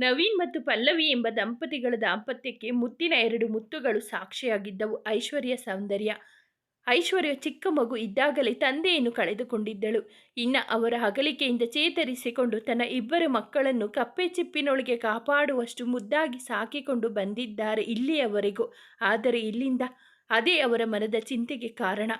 ನವೀನ್ ಮತ್ತು ಪಲ್ಲವಿ ಎಂಬ ದಂಪತಿಗಳ ದಾಂಪತ್ಯಕ್ಕೆ ಮುತ್ತಿನ ಎರಡು ಮುತ್ತುಗಳು ಸಾಕ್ಷಿಯಾಗಿದ್ದವು. ಐಶ್ವರ್ಯ ಸೌಂದರ್ಯ. ಐಶ್ವರ್ಯ ಚಿಕ್ಕ ಮಗು ಇದ್ದಾಗಲೇ ತಂದೆಯನ್ನು ಕಳೆದುಕೊಂಡಿದ್ದಳು. ಇನ್ನು ಅವರ ಅಗಲಿಕೆಯಿಂದ ಚೇತರಿಸಿಕೊಂಡು ತನ್ನ ಇಬ್ಬರು ಮಕ್ಕಳನ್ನು ಕಪ್ಪೆ ಚಿಪ್ಪಿನೊಳಗೆ ಕಾಪಾಡುವಷ್ಟು ಮುದ್ದಾಗಿ ಸಾಕಿಕೊಂಡು ಬಂದಿದ್ದಾರೆ ಇಲ್ಲಿಯವರೆಗೂ. ಆದರೆ ಇಲ್ಲಿಂದ ಅದೇ ಅವರ ಮನದ ಚಿಂತೆಗೆ ಕಾರಣ.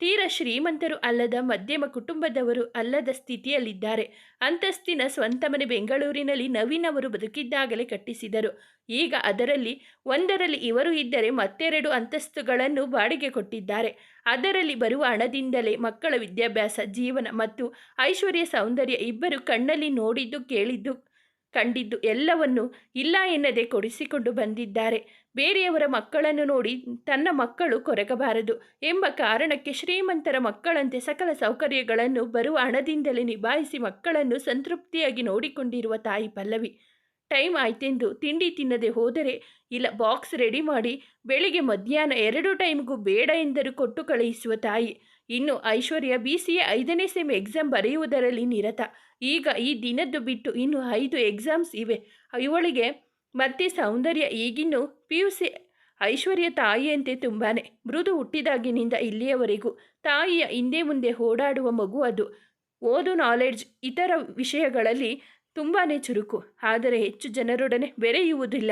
ತೀರ ಶ್ರೀಮಂತರು ಅಲ್ಲದ ಮಧ್ಯಮ ಕುಟುಂಬದವರು ಅಲ್ಲದ ಸ್ಥಿತಿಯಲ್ಲಿದ್ದಾರೆ. ಅಂತಸ್ತಿನ ಸ್ವಂತ ಮನೆ ಬೆಂಗಳೂರಿನಲ್ಲಿ ನವೀನ್ ಅವರು ಬದುಕಿದ್ದಾಗಲೇ ಕಟ್ಟಿಸಿದರು. ಈಗ ಅದರಲ್ಲಿ ಒಂದರಲ್ಲಿ ಇವರು ಇದ್ದರೆ ಮತ್ತೆರಡು ಅಂತಸ್ತುಗಳನ್ನು ಬಾಡಿಗೆ ಕೊಟ್ಟಿದ್ದಾರೆ. ಅದರಲ್ಲಿ ಬರುವ ಹಣದಿಂದಲೇ ಮಕ್ಕಳ ವಿದ್ಯಾಭ್ಯಾಸ, ಜೀವನ ಮತ್ತು ಐಶ್ವರ್ಯ ಸೌಂದರ್ಯ ಇಬ್ಬರು ಕಣ್ಣಲ್ಲಿ ನೋಡಿದ್ದು, ಕೇಳಿದ್ದು, ಕಂಡಿದ್ದು ಎಲ್ಲವನ್ನು ಇಲ್ಲ ಎನ್ನದೆ ಕೊಡಿಸಿಕೊಂಡು ಬಂದಿದ್ದಾರೆ. ಬೇರೆಯವರ ಮಕ್ಕಳನ್ನು ನೋಡಿ ತನ್ನ ಮಕ್ಕಳು ಕೊರಗಬಾರದು ಎಂಬ ಕಾರಣಕ್ಕೆ ಶ್ರೀಮಂತರ ಮಕ್ಕಳಂತೆ ಸಕಲ ಸೌಕರ್ಯಗಳನ್ನು ಬರುವ ಹಣದಿಂದಲೇ ನಿಭಾಯಿಸಿ ಮಕ್ಕಳನ್ನು ಸಂತೃಪ್ತಿಯಾಗಿ ನೋಡಿಕೊಂಡಿರುವ ತಾಯಿ ಪಲ್ಲವಿ. ಟೈಮ್ ಆಯ್ತೆಂದು ತಿಂಡಿ ತಿನ್ನದೆ ಹೋದರೆ ಇಲ್ಲ ಬಾಕ್ಸ್ ರೆಡಿ ಮಾಡಿ ಬೆಳಿಗ್ಗೆ ಮಧ್ಯಾಹ್ನ ಎರಡು ಟೈಮ್ಗೂ ಬೇಡ ಎಂದರೂ ಕೊಟ್ಟು ಕಳುಹಿಸುವ ತಾಯಿ. ಇನ್ನು ಐಶ್ವರ್ಯ ಬಿ ಸಿ ಎ ಐದನೇ ಸೆಮ್ ಎಕ್ಸಾಮ್ ಬರೆಯುವುದರಲ್ಲಿ ನಿರತ. ಈಗ ಈ ದಿನದ್ದು ಬಿಟ್ಟು ಇನ್ನು ಐದು ಎಕ್ಸಾಮ್ಸ್ ಇವೆ. ಇವಳಿಗೆ ಮತ್ತೆ ಸೌಂದರ್ಯ ಈಗಿನ್ನು ಪಿ ಯು ಸಿ ಐಶ್ವರ್ಯ ತಾಯಿಯಂತೆ ತುಂಬಾ ಮೃದು ಹುಟ್ಟಿದಾಗಿನಿಂದ ಇಲ್ಲಿಯವರೆಗೂ ತಾಯಿಯ ಹಿಂದೆ ಮುಂದೆ ಓಡಾಡುವ ಮಗು ಅದು. ಓದು ನಾಲೆಡ್ಜ್ ಇತರ ವಿಷಯಗಳಲ್ಲಿ ತುಂಬಾ ಚುರುಕು. ಆದರೆ ಹೆಚ್ಚು ಜನರೊಡನೆ ಬೆರೆಯುವುದಿಲ್ಲ.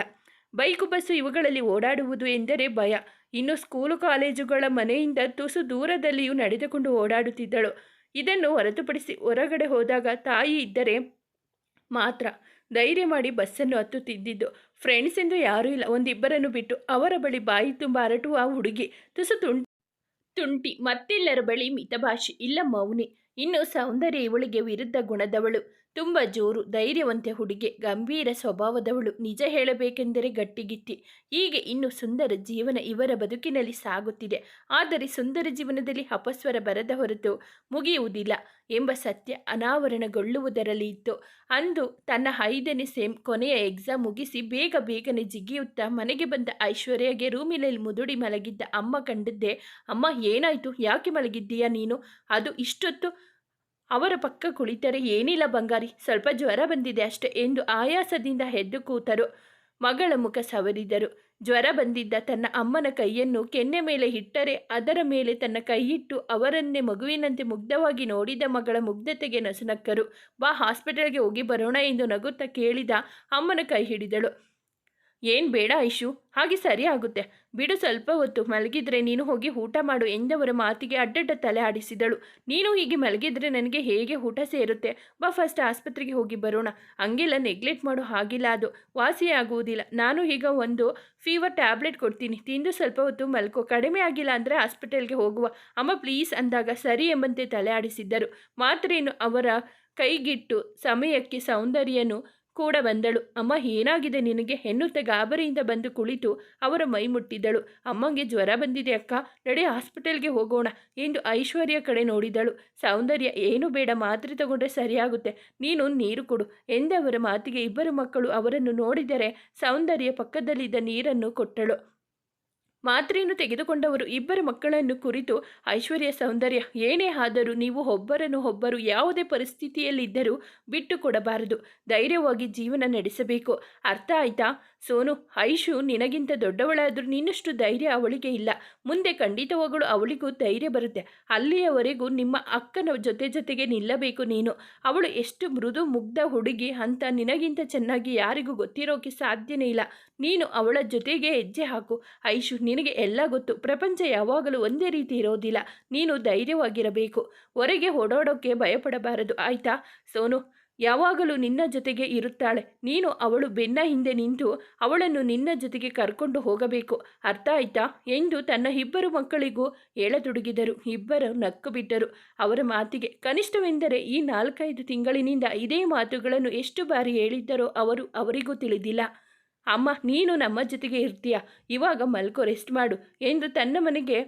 ಬೈಕು, ಬಸ್ಸು ಇವುಗಳಲ್ಲಿ ಓಡಾಡುವುದು ಎಂದರೆ ಭಯ. ಇನ್ನು ಸ್ಕೂಲು ಕಾಲೇಜುಗಳ ಮನೆಯಿಂದ ತುಸು ದೂರದಲ್ಲಿಯೂ ನಡೆದುಕೊಂಡು ಓಡಾಡುತ್ತಿದ್ದಳು. ಇದನ್ನು ಹೊರತುಪಡಿಸಿ ಹೊರಗಡೆ ಹೋದಾಗ ತಾಯಿ ಇದ್ದರೆ ಮಾತ್ರ. ಧೈರ್ಯ ಮಾಡಿ ಬಸ್ಸನ್ನು ಹತ್ತುತ್ತಿದ್ದಿದ್ದು ಫ್ರೆಂಡ್ಸ್ ಎಂದು ಯಾರೂ ಇಲ್ಲ. ಒಂದಿಬ್ಬರನ್ನು ಬಿಟ್ಟು ಅವರ ಬಳಿ ಬಾಯಿ ತುಂಬ ಹರಟುವ ಹುಡುಗಿ ತುಸು ತುಂಟಿ ತುಂಟಿ. ಮತ್ತೆಲ್ಲರ ಬಳಿ ಮಿತಭಾಷೆ. ಇಲ್ಲ ಮೌನಿ. ಇನ್ನು ಸೌಂದರ್ಯ ಇವಳಿಗೆ ವಿರುದ್ಧ ಗುಣದವಳು. ತುಂಬ ಜೋರು, ಧೈರ್ಯವಂತೆ ಹುಡುಗಿ, ಗಂಭೀರ ಸ್ವಭಾವದವಳು, ನಿಜ ಹೇಳಬೇಕೆಂದರೆ ಗಟ್ಟಿಗಿತ್ತಿ ಹೀಗೆ ಇನ್ನು ಸುಂದರ ಜೀವನ ಇವರ ಬದುಕಿನಲ್ಲಿ ಸಾಗುತ್ತಿದೆ. ಆದರೆ ಸುಂದರ ಜೀವನದಲ್ಲಿ ಅಪಸ್ವರ ಬರದ ಹೊರತು ಮುಗಿಯುವುದಿಲ್ಲ ಎಂಬ ಸತ್ಯ ಅನಾವರಣಗೊಳ್ಳುವುದರಲ್ಲಿ ಇತ್ತು. ಅಂದು ತನ್ನ ಐದನೇ ಸೇಮ್ ಕೊನೆಯ ಎಕ್ಸಾಮ್ ಮುಗಿಸಿ ಬೇಗ ಬೇಗನೆ ಜಿಗಿಯುತ್ತಾ ಮನೆಗೆ ಬಂದ ಐಶ್ವರ್ಯಗೆ ರೂಮಿನಲ್ಲಿ ಮುದುಡಿ ಮಲಗಿದ್ದ ಅಮ್ಮ ಕಂಡಿದ್ದೆ, ಅಮ್ಮ ಏನಾಯಿತು? ಯಾಕೆ ಮಲಗಿದ್ದೀಯಾ ನೀನು? ಅದು ಇಷ್ಟೊತ್ತು ಅವರ ಪಕ್ಕ ಕುಳಿತರೆ, ಏನಿಲ್ಲ ಬಂಗಾರಿ, ಸ್ವಲ್ಪ ಜ್ವರ ಬಂದಿದೆ ಅಷ್ಟೆ ಎಂದು ಆಯಾಸದಿಂದ ಎದ್ದು ಕೂತರು. ಮಗಳ ಮುಖ ಸವರಿದರು. ಜ್ವರ ಬಂದಿದ್ದ ತನ್ನ ಅಮ್ಮನ ಕೈಯನ್ನು ಕೆನ್ನೆ ಮೇಲೆ ಇಟ್ಟರೆ ಅದರ ಮೇಲೆ ತನ್ನ ಕೈಯಿಟ್ಟು ಅವರನ್ನೇ ಮಗುವಿನಂತೆ ಮುಗ್ಧವಾಗಿ ನೋಡಿದ ಮಗಳ ಮುಗ್ಧತೆಗೆ ನಸುನಕ್ಕರು. ಬಾ, ಹಾಸ್ಪಿಟಲ್ಗೆ ಹೋಗಿ ಬರೋಣ ಎಂದು ನಗುತ್ತಾ ಕೇಳಿದ ಅಮ್ಮನ ಕೈ ಹಿಡಿದಳು. ಏನು ಬೇಡ ಐಶು, ಹಾಗೆ ಸರಿ ಆಗುತ್ತೆ. ಬಿಡು ಸ್ವಲ್ಪ ಹೊತ್ತು, ಮಲಗಿದ್ರೆ ನೀನು ಹೋಗಿ ಊಟ ಮಾಡು ಎಂದವರ ಮಾತಿಗೆ ಅಡ್ಡಡ್ಡ ತಲೆ ಆಡಿಸಿದಳು. ನೀನು ಹೀಗೆ ಮಲಗಿದ್ರೆ ನನಗೆ ಹೇಗೆ ಊಟ ಸೇರುತ್ತೆ? ಬಾ ಫಸ್ಟ್ ಆಸ್ಪತ್ರೆಗೆ ಹೋಗಿ ಬರೋಣ. ಹಂಗೆಲ್ಲ ನೆಗ್ಲೆಕ್ಟ್ ಮಾಡೋ ಹಾಗಿಲ್ಲ ಅದು. ವಾಸಿ ಆಗುವುದಿಲ್ಲ. ನಾನು ಈಗ ಒಂದು ಫೀವರ್ ಟ್ಯಾಬ್ಲೆಟ್ ಕೊಡ್ತೀನಿ. ತಿಂದು ಸ್ವಲ್ಪ ಹೊತ್ತು ಮಲ್ಕೋ. ಕಡಿಮೆ ಆಗಿಲ್ಲ ಅಂದರೆ ಹಾಸ್ಪಿಟಲ್ಗೆ ಹೋಗುವ. ಅಮ್ಮ ಪ್ಲೀಸ್ ಅಂದಾಗ ಸರಿ ಎಂಬಂತೆ ತಲೆ ಆಡಿಸಿದ್ದರು. ಮಾತ್ರೇನು ಅವರ ಕೈಗಿಟ್ಟು ಸಮಯಕ್ಕೆ ಸೌಂದರ್ಯನು ಕೂಡ ಬಂದಳು. ಅಮ್ಮ, ಏನಾಗಿದೆ? ನಿನಗೆ ಎನ್ನುತ್ತ ಗಾಬರಿಯಿಂದ ಬಂದು ಕುಳಿತು ಅವರ ಮೈ ಮುಟ್ಟಿದ್ದಳು ಅಮ್ಮಂಗೆ ಜ್ವರ ಬಂದಿದೆ ಅಕ್ಕ. ನಡೆ ಹಾಸ್ಪಿಟಲ್ಗೆ ಹೋಗೋಣ ಎಂದು ಐಶ್ವರ್ಯ ಕಡೆ ನೋಡಿದಳು. ಸೌಂದರ್ಯ, ಏನು ಬೇಡ. ಮಾತ್ರೆ ತಗೊಂಡ್ರೆ ಸರಿಯಾಗುತ್ತೆ. ನೀನು ನೀರು ಕೊಡು ಎಂದವರ ಮಾತಿಗೆ ಇಬ್ಬರು ಮಕ್ಕಳು ಅವರನ್ನು ನೋಡಿದರೆ ಸೌಂದರ್ಯ ಪಕ್ಕದಲ್ಲಿದ್ದ ನೀರನ್ನು ಕೊಟ್ಟಳು. ಮಾತ್ರೆಯನ್ನು ತೆಗೆದುಕೊಂಡವರು ಇಬ್ಬರ ಮಕ್ಕಳನ್ನು ಕುರಿತು ಐಶ್ವರ್ಯ ಸೌಂದರ್ಯ, ಏನೇ ಆದರೂ ನೀವು ಒಬ್ಬರನ್ನು ಒಬ್ಬರು ಯಾವುದೇ ಪರಿಸ್ಥಿತಿಯಲ್ಲಿದ್ದರೂ ಬಿಟ್ಟು ಕೊಡಬಾರದು ಧೈರ್ಯವಾಗಿ ಜೀವನ ನಡೆಸಬೇಕು. ಅರ್ಥ ಆಯ್ತಾ? ಸೋನು, ಐಶು ನಿನಗಿಂತ ದೊಡ್ಡವಳಾದರೂ ನಿನ್ನಷ್ಟು ಧೈರ್ಯ ಅವಳಿಗೆ ಇಲ್ಲ. ಮುಂದೆ ಖಂಡಿತವಾಗಲು ಅವಳಿಗೂ ಧೈರ್ಯ ಬರುತ್ತೆ. ಅಲ್ಲಿಯವರೆಗೂ ನಿಮ್ಮ ಅಕ್ಕನ ಜೊತೆ ಜೊತೆಗೆ ನಿಲ್ಲಬೇಕು ನೀನು. ಅವಳು ಎಷ್ಟು ಮೃದು ಮುಗ್ಧ ಹುಡುಗಿ ಅಂತ ನಿನಗಿಂತ ಚೆನ್ನಾಗಿ ಯಾರಿಗೂ ಗೊತ್ತಿರೋಕೆ ಸಾಧ್ಯನೇ ಇಲ್ಲ. ನೀನು ಅವಳ ಜೊತೆಗೆ ಹೆಜ್ಜೆ ಹಾಕು. ಐಶು ನಿನಗೆ ಎಲ್ಲ ಗೊತ್ತು. ಪ್ರಪಂಚ ಯಾವಾಗಲೂ ಒಂದೇ ರೀತಿ ಇರೋದಿಲ್ಲ. ನೀನು ಧೈರ್ಯವಾಗಿರಬೇಕು. ಹೊರಗೆ ಓಡಾಡೋಕ್ಕೆ ಭಯಪಡಬಾರದು. ಆಯ್ತಾ? ಸೋನು, ಯಾವಾಗಲೂ ನಿನ್ನ ಜೊತೆಗೆ ಇರುತ್ತಾಳೆ. ನೀನು ಅವಳು ಬೆನ್ನ ಹಿಂದೆ ನಿಂತು ಅವಳನ್ನು ನಿನ್ನ ಜೊತೆಗೆ ಕರ್ಕೊಂಡು ಹೋಗಬೇಕು. ಅರ್ಥ ಆಯ್ತಾ? ಎಂದು ತನ್ನ ಇಬ್ಬರು ಮಕ್ಕಳಿಗೂ ಹೇಳತೊಡಗಿದರು. ಇಬ್ಬರು ನಕ್ಕು ಬಿಟ್ಟರು ಅವರ ಮಾತಿಗೆ ಕನಿಷ್ಠವೆಂದರೆ ಈ ನಾಲ್ಕೈದು ತಿಂಗಳಿನಿಂದ ಇದೇ ಮಾತುಗಳನ್ನು ಎಷ್ಟು ಬಾರಿ ಹೇಳಿದ್ದರೋ ಅವರು ಅವರಿಗೂ ತಿಳಿದಿಲ್ಲ. ಅಮ್ಮ, ನೀನು ನಮ್ಮ ಜೊತೆಗೆ ಇರ್ತೀಯ? ಇವಾಗ ಮಲ್ಕೋ ರೆಸ್ಟ್ ಮಾಡು ಎಂದು ತನ್ನ ಮನೆಗೆ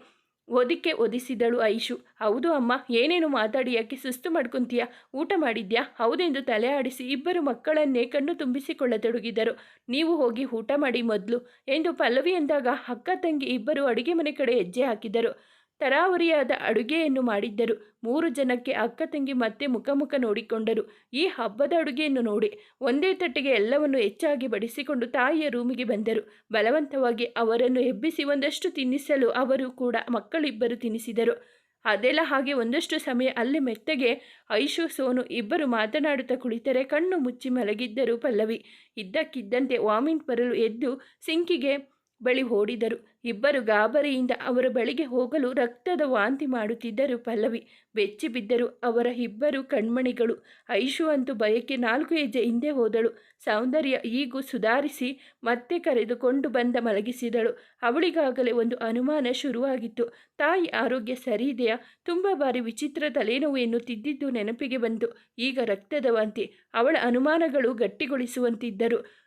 ಒದಿಕೆ ಒದಿಸಿದಳು ಐಶು. ಹೌದು ಅಮ್ಮ, ಏನೇನು ಮಾತಾಡಿ, ಯಾಕೆ ಸುಸ್ತು ಮಾಡ್ಕೊಂತೀಯ? ಊಟ ಮಾಡಿದ್ಯಾ? ಹೌದೆಂದು ತಲೆ ಆಡಿಸಿ ಇಬ್ಬರು ಮಕ್ಕಳನ್ನೇ ಕಣ್ಣು ತುಂಬಿಸಿಕೊಳ್ಳತೊಡಗಿದರು. ನೀವು ಹೋಗಿ ಊಟ ಮಾಡಿ ಮೊದಲು ಎಂದು ಪಲ್ಲವಿ ಎಂದಾಗ ಅಕ್ಕ ತಂಗಿ ಇಬ್ಬರು ಅಡುಗೆ ಮನೆ ಕಡೆ ಹೆಜ್ಜೆ ಹಾಕಿದರು. ತರಾವರಿಯಾದ ಅಡುಗೆಯನ್ನು ಮಾಡಿದ್ದರು. ಮೂರು ಜನಕ್ಕೆ ಅಕ್ಕ ತಂಗಿ ಮತ್ತೆ ಮುಖ ಮುಖ ನೋಡಿಕೊಂಡರು. ಈ ಹಬ್ಬದ ಅಡುಗೆಯನ್ನು ನೋಡಿ ಒಂದೇ ತಟ್ಟೆಗೆ ಎಲ್ಲವನ್ನು ಹೆಚ್ಚಾಗಿ ಬಡಿಸಿಕೊಂಡು ತಾಯಿಯ ರೂಮಿಗೆ ಬಂದರು. ಬಲವಂತವಾಗಿ ಅವರನ್ನು ಎಬ್ಬಿಸಿ ಒಂದಷ್ಟು ತಿನ್ನಿಸಲು ಅವರು ಕೂಡ ಮಕ್ಕಳಿಬ್ಬರು ತಿನ್ನಿಸಿದರು. ಅದೆಲ್ಲ ಹಾಗೆ ಒಂದಷ್ಟು ಸಮಯ ಅಲ್ಲಿ ಮೆತ್ತಗೆ ಐಶು, ಸೋನು ಇಬ್ಬರು ಮಾತನಾಡುತ್ತಾ ಕುಳಿತರೆ ಕಣ್ಣು ಮುಚ್ಚಿ ಮಲಗಿದ್ದರು ಪಲ್ಲವಿ. ಇದ್ದಕ್ಕಿದ್ದಂತೆ ವಾಮಿಂಟ್ ಬರಲು ಎದ್ದು ಸಿಂಕಿಗೆ ಬಳಿ ಓಡಿದರು. ಇಬ್ಬರು ಗಾಬರಿಯಿಂದ ಅವರ ಬಳಿಗೆ ಹೋಗಲು ರಕ್ತದ ವಾಂತಿ ಮಾಡುತ್ತಿದ್ದರು ಪಲ್ಲವಿ. ಬೆಚ್ಚಿ ಬಿದ್ದರು. ಅವರ ಇಬ್ಬರು ಕಣ್ಮಣಿಗಳು. ಐಶು ಅಂತೂ ಬಯಕೆ ನಾಲ್ಕು ಹೆಜ್ಜೆ ಹಿಂದೆ ಹೋದಳು. ಸೌಂದರ್ಯ ಈಗೂ ಸುಧಾರಿಸಿ ಮತ್ತೆ ಕರೆದುಕೊಂಡು ಬಂದ ಮಲಗಿಸಿದಳು. ಅವಳಿಗಾಗಲೇ ಒಂದು ಅನುಮಾನ ಶುರುವಾಗಿತ್ತು. ತಾಯಿ ಆರೋಗ್ಯ ಸರಿ ಇದೆಯಾ? ತುಂಬ ಬಾರಿ ವಿಚಿತ್ರ ತಲೆನೋವು ಎನ್ನುತ್ತಿದ್ದಿದ್ದು ನೆನಪಿಗೆ ಬಂತು. ಈಗ ರಕ್ತದ ವಾಂತಿ. ಅವಳ ಅನುಮಾನಗಳು ಗಟ್ಟಿಗೊಳಿಸುವಂತಿದ್ದರು.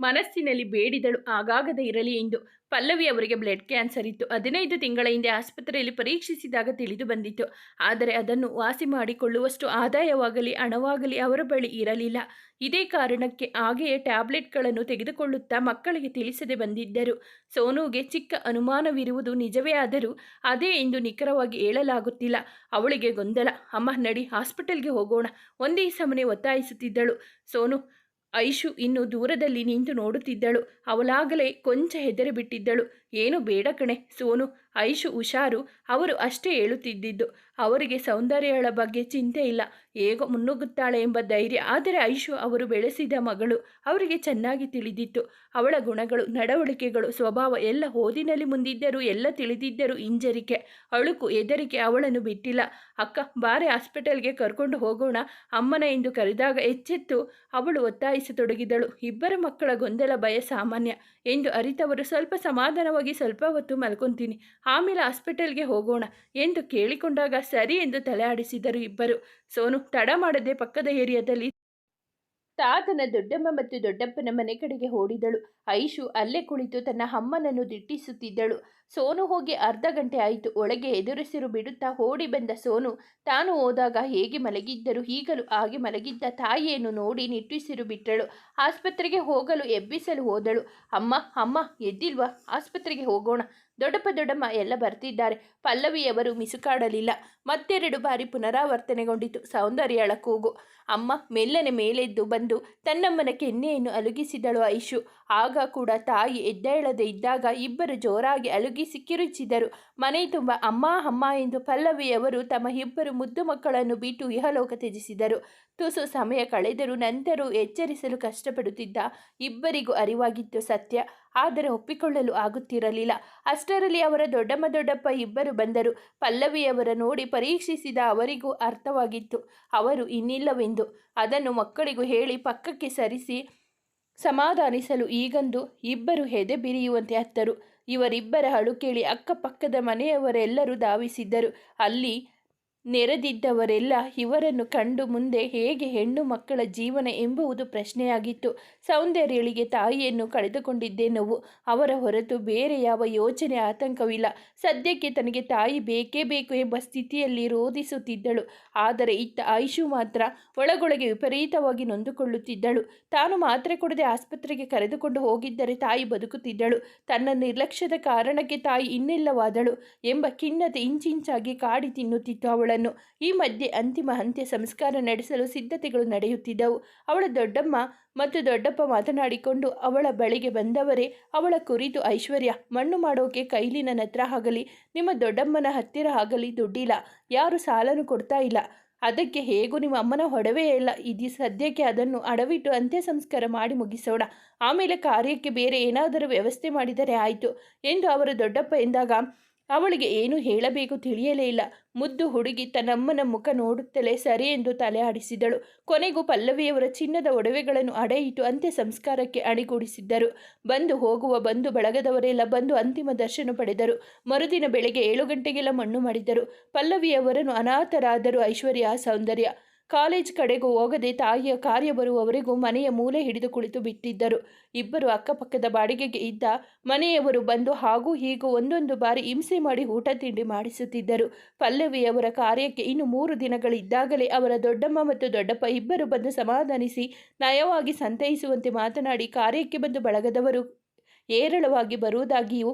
ಮನಸ್ಸಿನಲ್ಲಿ ಬೇಡಿದಳು. ಆಗಾಗದೇ ಇರಲಿ ಎಂದು ಪಲ್ಲವಿ ಅವರಿಗೆ ಬ್ಲಡ್ ಕ್ಯಾನ್ಸರ್ ಇತ್ತು. ಹದಿನೈದು ತಿಂಗಳ ಹಿಂದೆ ಆಸ್ಪತ್ರೆಯಲ್ಲಿ ಪರೀಕ್ಷಿಸಿದಾಗ ತಿಳಿದು ಬಂದಿತ್ತು. ಆದರೆ ಅದನ್ನು ವಾಸಿ ಮಾಡಿಕೊಳ್ಳುವಷ್ಟು ಆದಾಯವಾಗಲಿ, ಹಣವಾಗಲಿ ಅವರ ಬಳಿ ಇರಲಿಲ್ಲ. ಇದೇ ಕಾರಣಕ್ಕೆ ಹಾಗೆಯೇ ಟ್ಯಾಬ್ಲೆಟ್ಗಳನ್ನು ತೆಗೆದುಕೊಳ್ಳುತ್ತಾ ಮಕ್ಕಳಿಗೆ ತಿಳಿಸದೆ ಬಂದಿದ್ದರು. ಸೋನುಗೆ ಚಿಕ್ಕ ಅನುಮಾನವಿರುವುದು ನಿಜವೇ ಆದರೂ ಅದೇ ಎಂದು ನಿಖರವಾಗಿ ಹೇಳಲಾಗುತ್ತಿಲ್ಲ. ಅವಳಿಗೆ ಗೊಂದಲ. ಅಮ್ಮ ನಡಿ, ಹಾಸ್ಪಿಟಲ್ಗೆ ಹೋಗೋಣ. ಒಂದೇ ಸಮನೆ ಒತ್ತಾಯಿಸುತ್ತಿದ್ದಳು. ಸೋನು ಐಶು ಇನ್ನು ದೂರದಲ್ಲಿ ನಿಂತು ನೋಡುತ್ತಿದ್ದಳು. ಅವಳಾಗಲೇ ಕೊಂಚ ಹೆದರಿಬಿಟ್ಟಿದ್ದಳು. ಏನು ಬೇಡ ಕಣೆ ಸೋನು. ಐಶು ಹುಷಾರು ಅವರು ಅಷ್ಟೇ ಹೇಳುತ್ತಿದ್ದಿದ್ದು. ಅವರಿಗೆ ಸೌಂದರ್ಯಗಳ ಬಗ್ಗೆ ಚಿಂತೆ ಇಲ್ಲ. ಹೇಗೋ ಮುನ್ನುಗ್ಗುತ್ತಾಳೆ ಎಂಬ ಧೈರ್ಯ. ಆದರೆ ಐಶು ಅವರು ಬೆಳೆಸಿದ ಮಗಳು ಅವರಿಗೆ ಚೆನ್ನಾಗಿ ತಿಳಿದಿತ್ತು. ಅವಳ ಗುಣಗಳು, ನಡವಳಿಕೆಗಳು, ಸ್ವಭಾವ ಎಲ್ಲ ಓದಿನಲ್ಲಿ ಮುಂದಿದ್ದರೂ ಎಲ್ಲ ತಿಳಿದಿದ್ದರೂ ಹಿಂಜರಿಕೆ. ಅಳುಕು ಹೆದರಿಕೆ ಅವಳನ್ನು ಬಿಟ್ಟಿಲ್ಲ. ಅಕ್ಕ, ಬಾರೆ ಹಾಸ್ಪಿಟಲ್ಗೆ ಕರ್ಕೊಂಡು ಹೋಗೋಣ. ಅಮ್ಮನ ಎಂದು ಕರೆದಾಗ ಎಚ್ಚೆತ್ತು ಅವಳು ಒತ್ತಾಯಿಸತೊಡಗಿದಳು. ಇಬ್ಬರ ಮಕ್ಕಳ ಗೊಂದಲ ಭಯ ಸಾಮಾನ್ಯ ಎಂದು ಅರಿತವರು ಸ್ವಲ್ಪ ಸಮಾಧಾನವಾಗಿ ಸ್ವಲ್ಪ ಹೊತ್ತು ಮಲ್ಕೊಂತೀನಿ. ಆಮೇಲೆ ಹಾಸ್ಪಿಟಲ್ಗೆ ಹೋಗೋಣ ಎಂದು ಕೇಳಿಕೊಂಡಾಗ ಸರಿ ಎಂದು ತಲೆ ಆಡಿಸಿದರು ಇಬ್ಬರು. ಸೋನು ತಡ ಮಾಡದೆ ಪಕ್ಕದ ಏರಿಯಾದಲ್ಲಿ ತಾತನ ದೊಡ್ಡಮ್ಮ ಮತ್ತು ದೊಡ್ಡಪ್ಪನ ಮನೆ ಕಡೆಗೆ ಓಡಿದಳು. ಐಶು ಅಲ್ಲೇ ಕುಳಿತು ತನ್ನ ಅಮ್ಮನನ್ನು ದಿಟ್ಟಿಸುತ್ತಿದ್ದಳು. ಸೋನು ಹೋಗಿ ಅರ್ಧ ಗಂಟೆ ಆಯಿತು. ಒಳಗೆ ಎದುರಿಸಿರು ಬಿಡುತ್ತಾ ಓಡಿ ಬಂದ ಸೋನು. ತಾನು ಹೋದಾಗ ಹೇಗೆ ಮಲಗಿದ್ದರು? ಈಗಲೂ ಹಾಗೆ ಮಲಗಿದ್ದ ತಾಯಿಯನ್ನು ನೋಡಿ ನಿಟ್ಟುಸಿರು ಬಿಟ್ಟಳು. ಆಸ್ಪತ್ರೆಗೆ ಹೋಗಲು ಎಬ್ಬಿಸಲು ಹೋದಳು. ಅಮ್ಮ ಅಮ್ಮ, ಎದ್ದಿಲ್ವಾ? ಆಸ್ಪತ್ರೆಗೆ ಹೋಗೋಣ. ದೊಡ್ಡಪ್ಪ, ದೊಡ್ಡಮ್ಮ ಎಲ್ಲ ಬರ್ತಿದ್ದಾರೆ. ಪಲ್ಲವಿಯವರು ಮಿಸುಕಾಡಲಿಲ್ಲ. ಮತ್ತೆರಡು ಬಾರಿ ಪುನರಾವರ್ತನೆಗೊಂಡಿತು. ಸೌಂದರ್ಯಳ ಕೂಗು ಅಮ್ಮ ಮೆಲ್ಲನೆ ಮೇಲೆದ್ದು ಬಂದು ತನ್ನಮ್ಮನ ಕೆನ್ನೆಯನ್ನು ಅಲುಗಿಸಿದಳು ಐಶು. ಆಗ ಕೂಡ ತಾಯಿ ಎದ್ದೇಳದೆ ಇದ್ದಾಗ ಇಬ್ಬರು ಜೋರಾಗಿ ಅಲುಗಿಸಿ ಸಿಕ್ಕಿರುಚ್ಚಿದರು ಮನೆ ತುಂಬ ಅಮ್ಮ ಅಮ್ಮ ಎಂದು ಪಲ್ಲವಿಯವರು ತಮ್ಮ ಇಬ್ಬರು ಮುದ್ದು ಮಕ್ಕಳನ್ನು ಬಿಟ್ಟು ಇಹಲೋಕ ತ್ಯಜಿಸಿದರು. ತುಸು ಸಮಯ ಕಳೆದರೂ ನಂತರ ಎಚ್ಚರಿಸಲು ಕಷ್ಟಪಡುತ್ತಿದ್ದ ಇಬ್ಬರಿಗೂ ಅರಿವಾಗಿತ್ತು ಸತ್ಯ. ಆದರೆ ಒಪ್ಪಿಕೊಳ್ಳಲು ಆಗುತ್ತಿರಲಿಲ್ಲ. ಅಷ್ಟರಲ್ಲಿ ಅವರ ದೊಡ್ಡಮ್ಮ, ದೊಡ್ಡಪ್ಪ ಇಬ್ಬರು ಬಂದರು. ಪಲ್ಲವಿಯವರ ನೋಡಿ ಪರೀಕ್ಷಿಸಿದ ಅವರಿಗೂ ಅರ್ಥವಾಗಿತ್ತು. ಅವರು ಇನ್ನಿಲ್ಲವೆಂದು. ಅದನ್ನು ಮಕ್ಕಳಿಗೂ ಹೇಳಿ ಪಕ್ಕಕ್ಕೆ ಸರಿಸಿ ಸಮಾಧಾನಿಸಲು ಈಗಂದು ಇಬ್ಬರು ಹೆದೆ ಬಿರಿಯುವಂತೆ ಹತ್ತರು. ಇವರಿಬ್ಬರ ಹಳು ಕೇಳಿ ಅಕ್ಕಪಕ್ಕದ ಮನೆಯವರೆಲ್ಲರೂ ಧಾವಿಸಿದ್ದರು. ಅಲ್ಲಿ ನೆರೆದಿದ್ದವರೆಲ್ಲ ಇವರನ್ನು ಕಂಡು ಮುಂದೆ ಹೇಗೆ ಹೆಣ್ಣು ಮಕ್ಕಳ ಜೀವನ ಎಂಬುವುದು ಪ್ರಶ್ನೆಯಾಗಿತ್ತು. ಸೌಂದರ್ಯಳಿಗೆ ತಾಯಿಯನ್ನು ಕಳೆದುಕೊಂಡಿದ್ದೇ ನೋವು. ಅವರ ಹೊರತು ಬೇರೆ ಯಾವ ಯೋಚನೆ ಆತಂಕವಿಲ್ಲ. ಸದ್ಯಕ್ಕೆ ತನಗೆ ತಾಯಿ ಬೇಕೇ ಬೇಕು ಎಂಬ ಸ್ಥಿತಿಯಲ್ಲಿ ರೋಧಿಸುತ್ತಿದ್ದಳು. ಆದರೆ ಇತ್ತ ಆಯುಷು ಮಾತ್ರ ಒಳಗೊಳಗೆ ವಿಪರೀತವಾಗಿ ನೊಂದುಕೊಳ್ಳುತ್ತಿದ್ದಳು. ತಾನು ಮಾತ್ರೆ ಕೊಡದೆ ಆಸ್ಪತ್ರೆಗೆ ಕರೆದುಕೊಂಡು ಹೋಗಿದ್ದರೆ ತಾಯಿ ಬದುಕುತ್ತಿದ್ದಳು. ತನ್ನ ನಿರ್ಲಕ್ಷ್ಯದ ಕಾರಣಕ್ಕೆ ತಾಯಿ ಇನ್ನೆಲ್ಲವಾದಳು ಎಂಬ ಖಿನ್ನತೆ ಇಂಚಿಂಚಾಗಿ ಕಾಡಿ ತಿನ್ನುತ್ತಿತ್ತು ಅವಳು. ಅವಳನ್ನು ಈ ಮಧ್ಯೆ ಅಂತಿಮ ಅಂತ್ಯ ಸಂಸ್ಕಾರ ನಡೆಸಲು ಸಿದ್ಧತೆಗಳು ನಡೆಯುತ್ತಿದ್ದವು. ಅವಳ ದೊಡ್ಡಮ್ಮ ಮತ್ತು ದೊಡ್ಡಪ್ಪ ಮಾತನಾಡಿಕೊಂಡು ಅವಳ ಬಳಿಗೆ ಬಂದವರೇ, ಅವಳ ಕುರಿತು ಐಶ್ವರ್ಯ, ಮಣ್ಣು ಮಾಡೋಕೆ ಕೈಲಿ ನನ್ನ ಹತ್ರ ಆಗಲಿ ನಿಮ್ಮ ದೊಡ್ಡಮ್ಮನ ಹತ್ತಿರ ಆಗಲಿ ದುಡ್ಡಿಲ್ಲ, ಯಾರು ಸಾಲನು ಕೊಡ್ತಾ ಇಲ್ಲ. ಅದಕ್ಕೆ ಹೇಗೂ ನಿಮ್ಮ ಅಮ್ಮನ ಹೊಡವೇ ಇಲ್ಲ. ಇದು ಸದ್ಯಕ್ಕೆ ಅದನ್ನು ಅಡವಿಟ್ಟು ಅಂತ್ಯ ಸಂಸ್ಕಾರ ಮಾಡಿ ಮುಗಿಸೋಣ. ಆಮೇಲೆ ಕಾರ್ಯಕ್ಕೆ ಬೇರೆ ಏನಾದರೂ ವ್ಯವಸ್ಥೆ ಮಾಡಿದರೆ ಆಯಿತು ಎಂದು ಅವರ ದೊಡ್ಡಪ್ಪ ಎಂದಾಗ ಅವಳಿಗೆ ಏನು ಹೇಳಬೇಕು ತಿಳಿಯಲೇ ಇಲ್ಲ. ಮುದ್ದು ಹುಡುಗಿ ತನ್ನಮ್ಮನ ಮುಖ ನೋಡುತ್ತಲೇ ಸರಿ ಎಂದು ತಲೆ ಆಡಿಸಿದಳು. ಕೊನೆಗೂ ಪಲ್ಲವಿಯವರ ಚಿನ್ನದ ಒಡವೆಗಳನ್ನು ಅಡೆಯಿಟ್ಟು ಅಂತ್ಯ ಸಂಸ್ಕಾರಕ್ಕೆ ಅಣಿಗೂಡಿಸಿದ್ದರು. ಬಂದು ಹೋಗುವ, ಬಂದು ಬಳಗದವರೆಲ್ಲ ಬಂದು ಅಂತಿಮ ದರ್ಶನ ಪಡೆದರು. ಮರುದಿನ ಬೆಳಗ್ಗೆ ಏಳು ಗಂಟೆಗೆಲ್ಲ ಮಣ್ಣು ಮಾಡಿದರು. ಪಲ್ಲವಿಯವರನ್ನು ಅನಾಥರಾದರು ಐಶ್ವರ್ಯ ಸೌಂದರ್ಯ. ಕಾಲೇಜ್ ಕಡೆಗೂ ಹೋಗದೆ ತಾಯಿಯ ಕಾರ್ಯ ಬರುವವರೆಗೂ ಮನೆಯ ಮೂಲೆ ಹಿಡಿದು ಕುಳಿತು ಬಿಟ್ಟಿದ್ದರು. ಇಬ್ಬರು ಅಕ್ಕಪಕ್ಕದ ಬಾಡಿಗೆಗೆ ಇದ್ದ ಮನೆಯವರು ಬಂದು ಹಾಗೂ ಹೀಗೂ ಒಂದೊಂದು ಬಾರಿ ಹಿಂಸೆ ಮಾಡಿ ಊಟ ತಿಂಡಿ ಮಾಡಿಸುತ್ತಿದ್ದರು. ಪಲ್ಲವಿಯವರ ಕಾರ್ಯಕ್ಕೆ ಇನ್ನು ಮೂರು ದಿನಗಳಿದ್ದಾಗಲೇ ಅವರ ದೊಡ್ಡಮ್ಮ ಮತ್ತು ದೊಡ್ಡಪ್ಪ ಇಬ್ಬರು ಬಂದು ಸಮಾಧಾನಿಸಿ, ನಯವಾಗಿ ಸಂತೈಸುವಂತೆ ಮಾತನಾಡಿ ಕಾರ್ಯಕ್ಕೆ ಬಂದು ಬಳಗದವರು ಏರಳವಾಗಿ ಬರುವುದಾಗಿಯೂ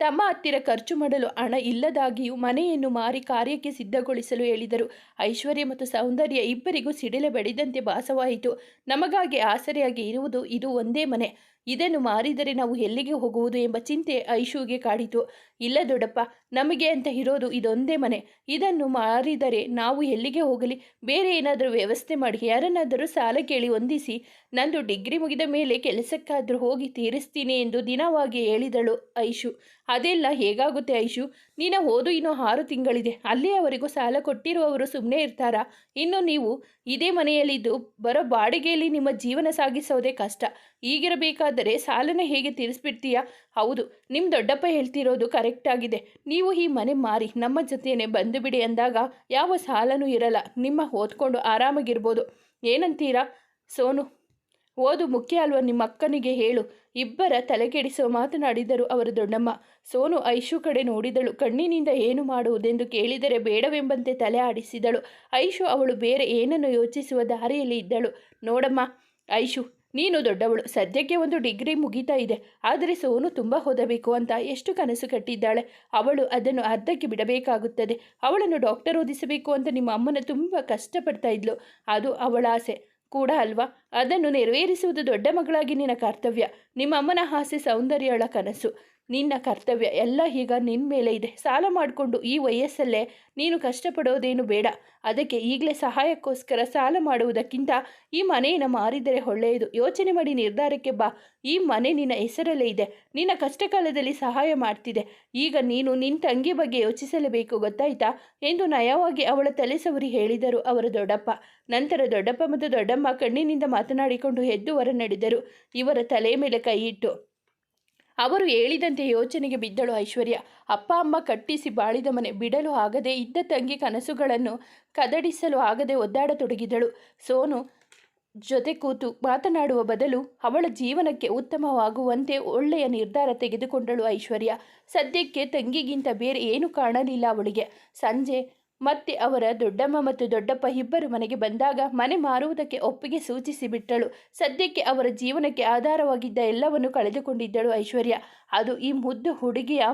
ತಮ್ಮ ಹತ್ತಿರ ಖರ್ಚು ಮಾಡಲು ಹಣ ಇಲ್ಲದಾಗಿಯೂ ಮನೆಯನ್ನು ಮಾರಿ ಕಾರ್ಯಕ್ಕೆ ಸಿದ್ಧಗೊಳಿಸಲು ಹೇಳಿದರು. ಐಶ್ವರ್ಯ ಮತ್ತು ಸೌಂದರ್ಯ ಇಬ್ಬರಿಗೂ ಸಿಡಿಲ ಬೆಳೆದಂತೆ ಭಾಸವಾಯಿತು. ನಮಗಾಗಿ ಆಸರೆಯಾಗಿ ಇರುವುದು ಇದು ಒಂದೇ ಮನೆ. ಇದನ್ನು ಮಾರಿದರೆ ನಾವು ಎಲ್ಲಿಗೆ ಹೋಗುವುದು ಎಂಬ ಚಿಂತೆ ಐಶುಗೆ ಕಾಡಿತು. ಇಲ್ಲ ದೊಡ್ಡಪ್ಪ, ನಮಗೆ ಅಂತ ಇರೋದು ಇದೊಂದೇ ಮನೆ. ಇದನ್ನು ಮಾರಿದರೆ ನಾವು ಎಲ್ಲಿಗೆ ಹೋಗಲಿ? ಬೇರೆ ಏನಾದರೂ ವ್ಯವಸ್ಥೆ ಮಾಡಿ, ಯಾರನ್ನಾದರೂ ಸಾಲ ಕೇಳಿ ಹೊಂದಿಸಿ ನಂದು ಡಿಗ್ರಿ ಮುಗಿದ ಮೇಲೆ ಕೆಲಸಕ್ಕಾದರೂ ಹೋಗಿ ತೀರಿಸ್ತೀನಿ ಎಂದು ದಿನವಾಗಿ ಹೇಳಿದಳು ಐಶು ಅದೆಲ್ಲ ಹೇಗಾಗುತ್ತೆ ಐಶು ನಿನ್ನ ಓದು, ಇನ್ನೂ ಆರು ತಿಂಗಳಿದೆ. ಅಲ್ಲಿಯವರೆಗೂ ಸಾಲ ಕೊಟ್ಟಿರುವವರು ಸುಮ್ಮನೆ ಇರ್ತಾರಾ? ಇನ್ನು ನೀವು ಇದೇ ಮನೆಯಲ್ಲಿದ್ದು ಬರೋ ಬಾಡಿಗೆಯಲ್ಲಿ ನಿಮ್ಮ ಜೀವನ ಸಾಗಿಸೋದೇ ಕಷ್ಟ. ಈಗಿರಬೇಕಾದರೆ ಸಾಲನ ಹೇಗೆ ತೀರಿಸ್ಬಿಡ್ತೀಯಾ? ಹೌದು ನಿಮ್ಮ ದೊಡ್ಡಪ್ಪ ಹೇಳ್ತಿರೋದು ಕರೆಕ್ಟ್ ಆಗಿದೆ. ನೀವು ಈ ಮನೆ ಮಾರಿ, ನಮ್ಮ ಜೊತೆಯೇ ಬಂದು ಬಿಡಿ ಅಂದಾಗ ಯಾವ ಸಾಲನೂ ಇರಲ್ಲ. ನಿಮ್ಮ ಓದ್ಕೊಂಡು ಆರಾಮಾಗಿರ್ಬೋದು. ಏನಂತೀರಾ? ಸೋನು ಓದು ಮುಖ್ಯ ಅಲ್ವ? ನಿಮ್ಮ ಅಕ್ಕನಿಗೆ ಹೇಳು. ಇಬ್ಬರ ತಲೆಕೆಡಿಸುವ ಮಾತನಾಡಿದರು ಅವರ ದೊಡ್ಡಮ್ಮ. ಸೋನು ಐಶು ಕಡೆ ನೋಡಿದಳು. ಕಣ್ಣಿನಿಂದ ಏನು ಮಾಡುವುದೆಂದು ಕೇಳಿದರೆ ಬೇಡವೆಂಬಂತೆ ತಲೆ ಆಡಿಸಿದಳು. ಐಶು ಅವಳು ಬೇರೆ ಏನನ್ನು ಯೋಚಿಸುವ ದಾರಿಯಲ್ಲಿ ಇದ್ದಳು. ನೋಡಮ್ಮ, ಐಶು, ನೀನು ದೊಡ್ಡವಳು. ಸದ್ಯಕ್ಕೆ ಒಂದು ಡಿಗ್ರಿ ಮುಗಿತಾ ಇದೆ. ಆದರೆ ಸೋನು ತುಂಬ ಓದಬೇಕು ಅಂತ ಎಷ್ಟು ಕನಸು ಕಟ್ಟಿದ್ದಾಳೆ. ಅವಳು ಅದನ್ನು ಅರ್ಧಕ್ಕೆ ಬಿಡಬೇಕಾಗುತ್ತದೆ. ಅವಳನ್ನು ಡಾಕ್ಟರ್ ಓದಿಸಬೇಕು ಅಂತ ನಿಮ್ಮ ಅಮ್ಮನ ತುಂಬ ಕಷ್ಟಪಡ್ತಾ ಇದ್ಲು. ಅದು ಅವಳ ಆಸೆ. ಕೂಡ ಅಲ್ವಾ? ಅದನ್ನು ನೆರವೇರಿಸುವುದು ದೊಡ್ಡ ಮಗಳಾಗಿ ನಿನ್ನ ಕರ್ತವ್ಯ. ನಿಮ್ಮ ಅಮ್ಮನ ಆಸೆ ಸೌಂದರ್ಯಳ ಕನಸು. ನಿನ್ನ ಕರ್ತವ್ಯ ಎಲ್ಲ ಈಗ ನಿನ್ನ ಮೇಲೆ ಇದೆ. ಸಾಲ ಮಾಡಿಕೊಂಡು ಈ ವಯಸ್ಸಲ್ಲೇ ನೀನು ಕಷ್ಟಪಡೋದೇನು ಬೇಡ. ಅದಕ್ಕೆ ಈಗಲೇ ಸಹಾಯಕ್ಕೋಸ್ಕರ ಸಾಲ ಮಾಡುವುದಕ್ಕಿಂತ ಈ ಮನೆಯನ್ನು ಮಾರಿದರೆ ಒಳ್ಳೆಯದು. ಯೋಚನೆ ಮಾಡಿ ನಿರ್ಧಾರಕ್ಕೆ ಬಾ. ಈ ಮನೆ ನಿನ್ನ ಹೆಸರಲ್ಲೇ ಇದೆ. ನಿನ್ನ ಕಷ್ಟಕಾಲದಲ್ಲಿ ಸಹಾಯ ಮಾಡ್ತಿದೆ. ಈಗ ನೀನು ನಿನ್ನ ತಂಗಿ ಬಗ್ಗೆ ಯೋಚಿಸಲೇಬೇಕು, ಗೊತ್ತಾಯ್ತಾ? ಎಂದು ನಯವಾಗಿ ಅವಳ ತಲೆ ಸವರಿ ಹೇಳಿದರು ಅವರ ದೊಡ್ಡಪ್ಪ. ನಂತರ ದೊಡ್ಡಪ್ಪ ಮತ್ತು ದೊಡ್ಡಮ್ಮ ಕಣ್ಣಿನಿಂದ ಮಾತನಾಡಿಕೊಂಡು ಎದ್ದು ಹೊರ ನಡೆದರು ಇವರ ತಲೆ ಮೇಲೆ ಕೈಯಿಟ್ಟು ಅವರು ಹೇಳಿದಂತೆ ಯೋಚನೆಗೆ ಬಿದ್ದಳು ಐಶ್ವರ್ಯ. ಅಪ್ಪ, ಅಮ್ಮ ಕಟ್ಟಿಸಿ ಬಾಳಿದ ಮನೆ ಬಿಡಲು ಆಗದೆ ಇದ್ದ ತಂಗಿ ಕನಸುಗಳನ್ನು ಕದಡಿಸಲು ಆಗದೆ ಒದ್ದಾಡತೊಡಗಿದಳು. ಸೋನು ಜೊತೆ ಕೂತು ಮಾತನಾಡುವ ಬದಲು ಅವಳ ಜೀವನಕ್ಕೆ ಉತ್ತಮವಾಗುವಂತೆ ಒಳ್ಳೆಯ ನಿರ್ಧಾರ ತೆಗೆದುಕೊಂಡಳು ಐಶ್ವರ್ಯ. ಸದ್ಯಕ್ಕೆ ತಂಗಿಗಿಂತ ಬೇರೆ ಏನು ಕಾಣಲಿಲ್ಲ ಅವಳಿಗೆ. ಸಂಜೆ ಮತ್ತೆ ಅವರ ದೊಡ್ಡಮ್ಮ ಮತ್ತು ದೊಡ್ಡಪ್ಪ ಇಬ್ಬರು ಮನೆಗೆ ಬಂದಾಗ ಮನೆ ಮಾರುವುದಕ್ಕೆ ಒಪ್ಪಿಗೆ ಸೂಚಿಸಿಬಿಟ್ಟಳು. ಸದ್ಯಕ್ಕೆ ಅವರ ಜೀವನಕ್ಕೆ ಆಧಾರವಾಗಿದ್ದ ಎಲ್ಲವನ್ನು ಕಳೆದುಕೊಂಡಿದ್ದಳು ಐಶ್ವರ್ಯ. ಅದು ಈ ಮುದ್ದು ಹುಡುಗಿಯ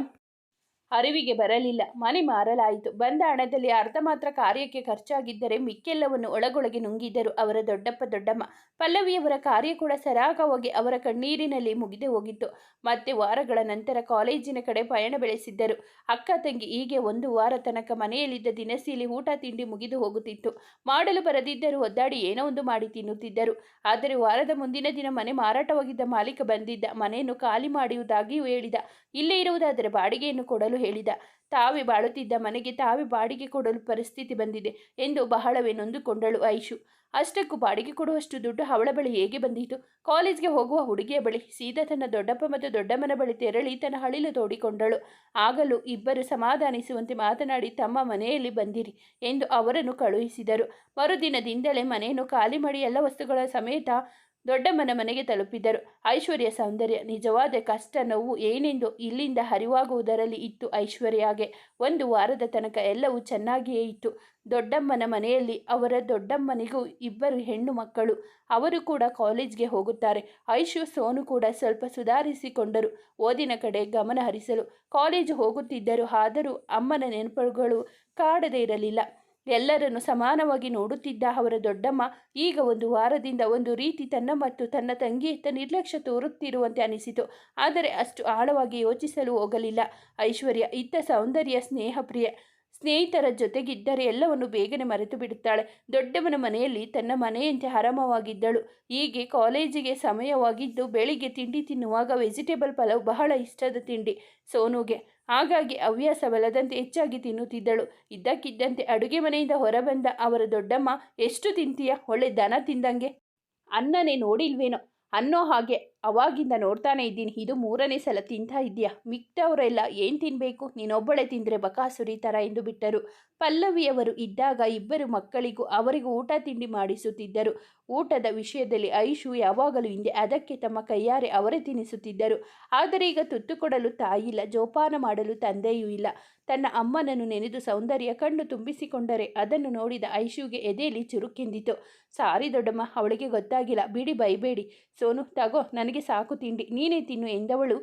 ಅರಿವಿಗೆ ಬರಲಿಲ್ಲ. ಮನೆ ಮಾರಲಾಯಿತು. ಬಂದ ಹಣದಲ್ಲಿ ಅರ್ಧ ಮಾತ್ರ ಕಾರ್ಯಕ್ಕೆ ಖರ್ಚಾಗಿದ್ದರೆ ಮಿಕ್ಕೆಲ್ಲವನ್ನು ಒಳಗೊಳಗೆ ನುಂಗಿದ್ದರು ಅವರ ದೊಡ್ಡಪ್ಪ ದೊಡ್ಡಮ್ಮ. ಪಲ್ಲವಿಯವರ ಕಾರ್ಯ ಕೂಡ ಸರಾಗವಾಗಿ ಅವರ ಕಣ್ಣೀರಿನಲ್ಲಿ ಮುಗಿದು ಹೋಗಿತ್ತು. ಮತ್ತೆ ವಾರಗಳ ನಂತರ ಕಾಲೇಜಿನ ಕಡೆ ಪಯಣ ಬೆಳೆಸಿದ್ದರು. ಅಕ್ಕ ತಂಗಿ ಹೀಗೆ ಒಂದು ವಾರ ತನಕ ಮನೆಯಲ್ಲಿದ್ದ ದಿನಸೀಲಿ ಊಟ ತಿಂಡಿ ಮುಗಿದು ಹೋಗುತ್ತಿತ್ತು. ಮಾಡಲು ಬರದಿದ್ದರೂ ಒದ್ದಾಡಿ ಏನೋ ಒಂದು ಮಾಡಿ ತಿನ್ನುತ್ತಿದ್ದರು. ಆದರೆ ವಾರದ ಮುಂದಿನ ದಿನ ಮನೆ ಮಾರಾಟವಾಗಿದ್ದ ಮಾಲೀಕ ಬಂದಿದ್ದ. ಮನೆಯನ್ನು ಖಾಲಿ ಮಾಡುವುದಾಗಿಯೂ ಹೇಳಿದ. ಇಲ್ಲೇ ಇರುವುದಾದರೆ ಬಾಡಿಗೆಯನ್ನು ಕೊಡಲು ಹೇಳಿದ. ತಾವೇ ಬಾಳುತ್ತಿದ್ದ ಮನೆಗೆ ತಾವೇ ಬಾಡಿಗೆ ಕೊಡಲು ಪರಿಸ್ಥಿತಿ ಬಂದಿದೆ ಎಂದು ಬಹಳವೇ ನೊಂದುಕೊಂಡಳು ಐಶು. ಅಷ್ಟಕ್ಕೂ ಬಾಡಿಗೆ ಕೊಡುವಷ್ಟು ದುಡ್ಡು ಅವಳ ಬಳಿ ಹೇಗೆ ಬಂದಿತು? ಕಾಲೇಜ್ಗೆ ಹೋಗುವ ಹುಡುಗಿಯ ಬಳಿ ಸೀದಾ ತನ್ನ ದೊಡ್ಡಪ್ಪ ಮತ್ತು ದೊಡ್ಡಮ್ಮನ ಬಳಿ ತೆರಳಿ ತನ್ನ ಹಳಿಲು ತೋಡಿಕೊಂಡಳು. ಆಗಲೂ ಇಬ್ಬರು ಸಮಾಧಾನಿಸುವಂತೆ ಮಾತನಾಡಿ, ತಮ್ಮ ಮನೆಯಲ್ಲಿ ಬಂದಿರಿ ಎಂದು ಅವರನ್ನು ಕಳುಹಿಸಿದರು. ಮರುದಿನದಿಂದಲೇ ಮನೆಯನ್ನು ಖಾಲಿ ಮಾಡಿ ಎಲ್ಲ ವಸ್ತುಗಳ ಸಮೇತ ದೊಡ್ಡಮ್ಮನ ಮನೆಗೆ ತಲುಪಿದರು. ಐಶ್ವರ್ಯ ಸೌಂದರ್ಯ, ನಿಜವಾದ ಕಷ್ಟ ನೋವು ಏನೆಂದು ಇಲ್ಲಿಂದ ಹರಿವಾಗುವುದರಲ್ಲಿ ಇತ್ತು ಐಶ್ವರ್ಯಾಗೆ. ಒಂದು ವಾರದ ತನಕ ಎಲ್ಲವೂ ಚೆನ್ನಾಗಿಯೇ ಇತ್ತು. ದೊಡ್ಡಮ್ಮನ ಮನೆಯಲ್ಲಿ ಅವರ ದೊಡ್ಡಮ್ಮನಿಗೂ ಇಬ್ಬರು ಹೆಣ್ಣು ಮಕ್ಕಳು. ಅವರು ಕೂಡ ಕಾಲೇಜ್ಗೆ ಹೋಗುತ್ತಾರೆ. ಐಶು, ಸೋನು ಕೂಡ ಸ್ವಲ್ಪ ಸುಧಾರಿಸಿಕೊಂಡರು. ಓದಿನ ಕಡೆ ಗಮನ ಹರಿಸಲು ಕಾಲೇಜು ಹೋಗುತ್ತಿದ್ದರು. ಆದರೂ ಅಮ್ಮನ ನೆನಪುಗಳು ಕಾಡದೇ ಇರಲಿಲ್ಲ. ಎಲ್ಲರನ್ನು ಸಮಾನವಾಗಿ ನೋಡುತ್ತಿದ್ದ ಅವರ ದೊಡ್ಡಮ್ಮ ಈಗ ಒಂದು ವಾರದಿಂದ ಒಂದು ರೀತಿ ತನ್ನ ಮತ್ತು ತನ್ನ ತಂಗಿಯತ್ತ ನಿರ್ಲಕ್ಷ್ಯ ತೋರುತ್ತಿರುವಂತೆ ಅನಿಸಿತು. ಆದರೆ ಅಷ್ಟು ಆಳವಾಗಿ ಯೋಚಿಸಲು ಹೋಗಲಿಲ್ಲ. ಐಶ್ವರ್ಯ, ಇತ್ತ ಸೌಂದರ್ಯ, ಸ್ನೇಹಪ್ರಿಯ, ಸ್ನೇಹಿತರ ಜೊತೆಗಿದ್ದರೆ ಎಲ್ಲವನ್ನು ಬೇಗನೆ ಮರೆತು ಬಿಡುತ್ತಾಳೆ. ದೊಡ್ಡವನ ಮನೆಯಲ್ಲಿ ತನ್ನ ಮನೆಯಂತೆ ಆರಾಮವಾಗಿದ್ದಳು. ಹೀಗೆ ಕಾಲೇಜಿಗೆ ಸಮಯವಾಗಿದ್ದು ಬೆಳಿಗ್ಗೆ ತಿಂಡಿ ತಿನ್ನುವಾಗ ವೆಜಿಟೇಬಲ್ ಪಲಾವ್ ಬಹಳ ಇಷ್ಟದ ತಿಂಡಿ. ಸೋನುಗೆ ಹಾಗಾಗಿ ಹವ್ಯಾಸವಲ್ಲದಂತೆ ಹೆಚ್ಚಾಗಿ ತಿನ್ನುತ್ತಿದ್ದಳು. ಇದ್ದಕ್ಕಿದ್ದಂತೆ ಅಡುಗೆ ಮನೆಯಿಂದ ಹೊರಬಂದ ಅವರ ದೊಡ್ಡಮ್ಮ, ಎಷ್ಟು ತಿಂತೀಯ? ಒಳ್ಳೆ ದನ ತಿಂದಂಗೆ? ಅನ್ನನೇ ನೋಡಿಲ್ವೇನೋ? ಅನ್ನೋ ಹಾಗೆ. ಅವಾಗಿಂದ ನೋಡ್ತಾನೆ ಇದ್ದೀನಿ. ಇದು ಮೂರನೇ ಸಲ ತಿಂತಾ ಇದೆಯಾ ಮಿಕ್ತವರೆಲ್ಲ ಏನು ತಿನ್ನಬೇಕು ನೀನೊಬ್ಬಳೆ ತಿಂದರೆ ಬಕಾಸುರಿ ಥರ ಎಂದು ಬಿಟ್ಟರು. ಪಲ್ಲವಿಯವರು ಇದ್ದಾಗ ಇಬ್ಬರು ಮಕ್ಕಳಿಗೂ ಅವರಿಗೂ ಊಟ ತಿಂಡಿ ಮಾಡಿಸುತ್ತಿದ್ದರು. ಊಟದ ವಿಷಯದಲ್ಲಿ ಐಶು ಯಾವಾಗಲೂ ಹಿಂದೆ ಅದಕ್ಕೆ ತಮ್ಮ ಕೈಯಾರೆ ಅವರೇ ತಿನ್ನಿಸುತ್ತಿದ್ದರು. ಆದರೆ ಈಗ ತುತ್ತು ಕೊಡಲು ತಾಯಿಲ್ಲ ಜೋಪಾನ ಮಾಡಲು ತಂದೆಯೂ ಇಲ್ಲ. ತನ್ನ ಅಮ್ಮನನ್ನು ನೆನೆದು ಸೌಂದರ್ಯ ಕಣ್ಣು ತುಂಬಿಸಿಕೊಂಡರೆ ಅದನ್ನು ನೋಡಿದ ಐಶುಗೆ ಎದೆಯಲ್ಲಿ ಚುರುಕೆಂದಿತು. ಸಾರಿ ದೊಡ್ಡಮ್ಮ, ಅವಳಿಗೆ ಗೊತ್ತಾಗಿಲ್ಲ. ಬಿಡಿ, ಬೈಬೇಡಿ. ಸೋನು, ತಗೋ, ನನಗೆ ನನಗೆ ಸಾಕು ತಿಂಡಿ. ನೀನೇ ತಿನ್ನು ಎಂದವಳು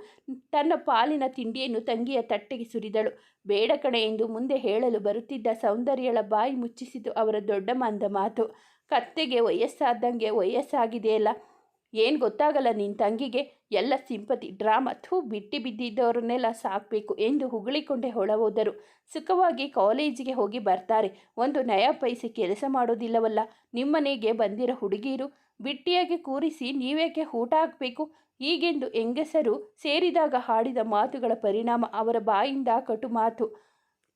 ತನ್ನ ಪಾಲಿನ ತಿಂಡಿಯನ್ನು ತಂಗಿಯ ತಟ್ಟೆಗೆ ಸುರಿದಳು. ಬೇಡ ಕಣೆ ಎಂದು ಮುಂದೆ ಹೇಳಲು ಬರುತ್ತಿದ್ದ ಸೌಂದರ್ಯಳ ಬಾಯಿ ಮುಚ್ಚಿಸಿತು ಅವರ ದೊಡ್ಡ ಮಂದ ಮಾತು. ಕತ್ತೆಗೆ ವಯಸ್ಸಾದಂಗೆ ವಯಸ್ಸಾಗಿದೆಯಲ್ಲ. ಏನು ಗೊತ್ತಾಗಲ್ಲ ನಿನ್ನ ತಂಗಿಗೆ. ಎಲ್ಲ ಸಿಂಪತಿ, ಡ್ರಾಮಾ, ಥೂ, ಬಿಟ್ಟಿ ಬಿದ್ದಿದ್ದವರನ್ನೆಲ್ಲ ಸಾಕಬೇಕು ಎಂದು ಹುಗಳಿಕೊಂಡೇ ಹೊಳಹೋದರು. ಸುಖವಾಗಿ ಕಾಲೇಜಿಗೆ ಹೋಗಿ ಬರ್ತಾರೆ. ಒಂದು ನಯ ಪೈಸೆ ಕೆಲಸ ಮಾಡೋದಿಲ್ಲವಲ್ಲ. ನಿಮ್ಮನೆಗೆ ಬಂದಿರೋ ಹುಡುಗಿರು ಬಿಟ್ಟಿಯಾಗಿ ಕೂರಿಸಿ ನೀವೇಕೆ ಊಟ ಹಾಕಬೇಕು? ಈಗೆಂದು ಹೆಂಗಸರು ಸೇರಿದಾಗ ಹಾಡಿದ ಮಾತುಗಳ ಪರಿಣಾಮ ಅವರ ಬಾಯಿಂದ ಕಟು ಮಾತು.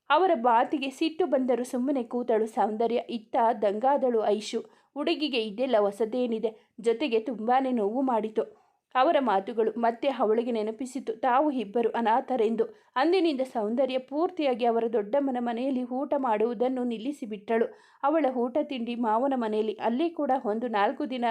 ಅವರ ಬಾತಿಗೆ ಸಿಟ್ಟು ಬಂದರು ಸುಮ್ಮನೆ ಕೂತಳು ಸೌಂದರ್ಯ, ಇತ್ತ ದಂಗಾದಳು ಐಶು. ಹುಡುಗಿಗೆ ಇದೆಲ್ಲ ಹೊಸದೇನಿದೆ. ಜೊತೆಗೆ ತುಂಬಾ ನೋವು ಮಾಡಿತು. ಅವರ ಮಾತುಗಳು ಮತ್ತೆ ಅವಳಿಗೆ ನೆನಪಿಸಿತು. ತಾವು ಇಬ್ಬರು ಅನಾಥರೆಂದು. ಅಂದಿನಿಂದ ಸೌಂದರ್ಯ ಪೂರ್ತಿಯಾಗಿ ಅವರ ದೊಡ್ಡಮ್ಮನ ಮನೆಯಲ್ಲಿ ಊಟ ಮಾಡುವುದನ್ನು ನಿಲ್ಲಿಸಿಬಿಟ್ಟಳು. ಅವಳ ಊಟ ತಿಂಡಿ ಮಾವನ ಮನೆಯಲ್ಲಿ. ಅಲ್ಲಿ ಕೂಡ ಒಂದು ನಾಲ್ಕು ದಿನ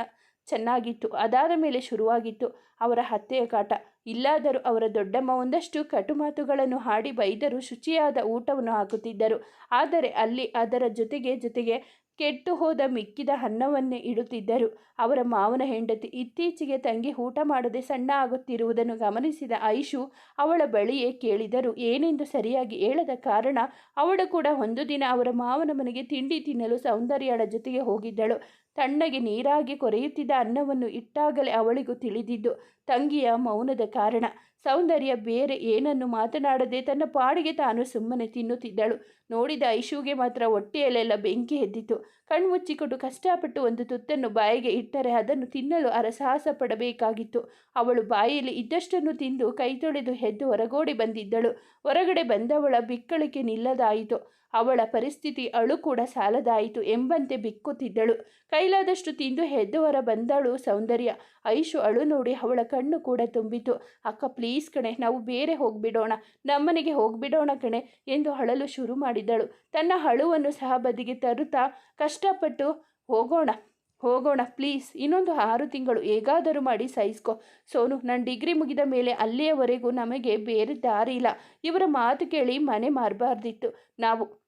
ಚೆನ್ನಾಗಿತ್ತು. ಅದಾದ ಮೇಲೆ ಶುರುವಾಗಿತ್ತು ಅವರ ಹತ್ತೆಯ ಕಾಟ. ಇಲ್ಲಾದರೂ ಅವರ ದೊಡ್ಡಮ್ಮ ಒಂದಷ್ಟು ಕಟು ಮಾತುಗಳನ್ನು ಹಾಡಿ ಬೈದರೂ ಶುಚಿಯಾದ ಊಟವನ್ನು ಹಾಕುತ್ತಿದ್ದರು. ಆದರೆ ಅಲ್ಲಿ ಅದರ ಜೊತೆಗೆ ಜೊತೆಗೆ ಕೆಟ್ಟು ಹೋದ ಮಿಕ್ಕಿದ ಅನ್ನವನ್ನೇ ಇಡುತ್ತಿದ್ದರು. ಅವರ ಮಾವನ ಹೆಂಡತಿ ಇತ್ತೀಚೆಗೆ ತಂಗಿ ಊಟ ಮಾಡದೆ ಸಣ್ಣ ಆಗುತ್ತಿರುವುದನ್ನು ಗಮನಿಸಿದ ಐಶು ಅವಳ ಬಳಿಯೇ ಕೇಳಿದರು, ಏನೆಂದು ಸರಿಯಾಗಿ ಹೇಳದ ಕಾರಣ ಅವಳು ಕೂಡ ಒಂದು ದಿನ ಅವರ ಮಾವನ ಮನೆಗೆ ತಿಂಡಿ ತಿನ್ನಲು ಸೌಂದರ್ಯಳ ಜೊತೆಗೆ ಹೋಗಿದ್ದಳು. ತಣ್ಣಗೆ ನೀರಾಗಿ ಕೊರೆಯುತ್ತಿದ್ದ ಅನ್ನವನ್ನು ಇಟ್ಟಾಗಲೇ ಅವಳಿಗೂ ತಿಳಿದಿದ್ದು ತಂಗಿಯ ಮೌನದ ಕಾರಣ. ಸೌಂದರ್ಯ ಬೇರೆ, ಏನನ್ನು ಮಾತನಾಡದೆ ತನ್ನ ಪಾಡಿಗೆ ತಾನು ಸುಮ್ಮನೆ ತಿನ್ನುತ್ತಿದ್ದಳು. ನೋಡಿದ ಐಶುಗೆ ಮಾತ್ರ ಹೊಟ್ಟೆಯಲ್ಲೆಲ್ಲ ಬೆಂಕಿ ಎದ್ದಿತು ಕಣ್ಮುಚ್ಚಿಕೊಂಡು ಕಷ್ಟಪಟ್ಟು ಒಂದು ತುತ್ತನ್ನು ಬಾಯಿಗೆ ಇಟ್ಟರೆ ಅದನ್ನು ತಿನ್ನಲು ಅರಸಾಹಸ ಪಡಬೇಕಾಗಿತ್ತು. ಅವಳು ಬಾಯಿಯಲ್ಲಿ ಇದ್ದಷ್ಟನ್ನು ತಿಂದು ಕೈ ತೊಳೆದು ಎದ್ದು ಹೊರಗೋಡಿ ಬಂದಿದ್ದಳು. ಹೊರಗಡೆ ಬಂದವಳ ಬಿಕ್ಕಳಿಕೆ ನಿಲ್ಲದಾಯಿತು. ಅವಳ ಪರಿಸ್ಥಿತಿ ಅಳು ಕೂಡ ಸಾಲದಾಯಿತು ಎಂಬಂತೆ ಬಿಕ್ಕುತ್ತಿದ್ದಳು. ಕೈಲಾದಷ್ಟು ತಿಂದು ಹೆದ್ದು ಬಂದಳು ಸೌಂದರ್ಯ. ಐಶು ಅಳು ನೋಡಿ ಅವಳ ಕಣ್ಣು ಕೂಡ ತುಂಬಿತು. ಅಕ್ಕ ಪ್ಲೀಸ್ ಕಣೆ, ನಾವು ಬೇರೆ ಹೋಗ್ಬಿಡೋಣ. ನಮ್ಮನೆಗೆ ಹೋಗ್ಬಿಡೋಣ ಕಣೆ, ಎಂದು ಅಳಲು ಶುರು ಮಾಡಿದಳು. ತನ್ನ ಅಳುವನ್ನು ಸಹ ಬದಿಗೆ ತರುತ್ತಾ ಕಷ್ಟಪಟ್ಟು, ಹೋಗೋಣ ಹೋಗೋಣ ಪ್ಲೀಸ್ ಇನ್ನೊಂದು ಆರು ತಿಂಗಳು ಹೇಗಾದರೂ ಮಾಡಿ ಸಹಿಸ್ಕೊ. ಸೋನು ನನ್ನ ಡಿಗ್ರಿ ಮುಗಿದ ಮೇಲೆ ಅಲ್ಲಿಯವರೆಗೂ ನಮಗೆ ಬೇರೆ ದಾರಿ ಇಲ್ಲ ಇವರ ಮಾತು ಕೇಳಿ ಮನೆ ಮಾರಬಾರ್ದಿತ್ತು. ನಾವು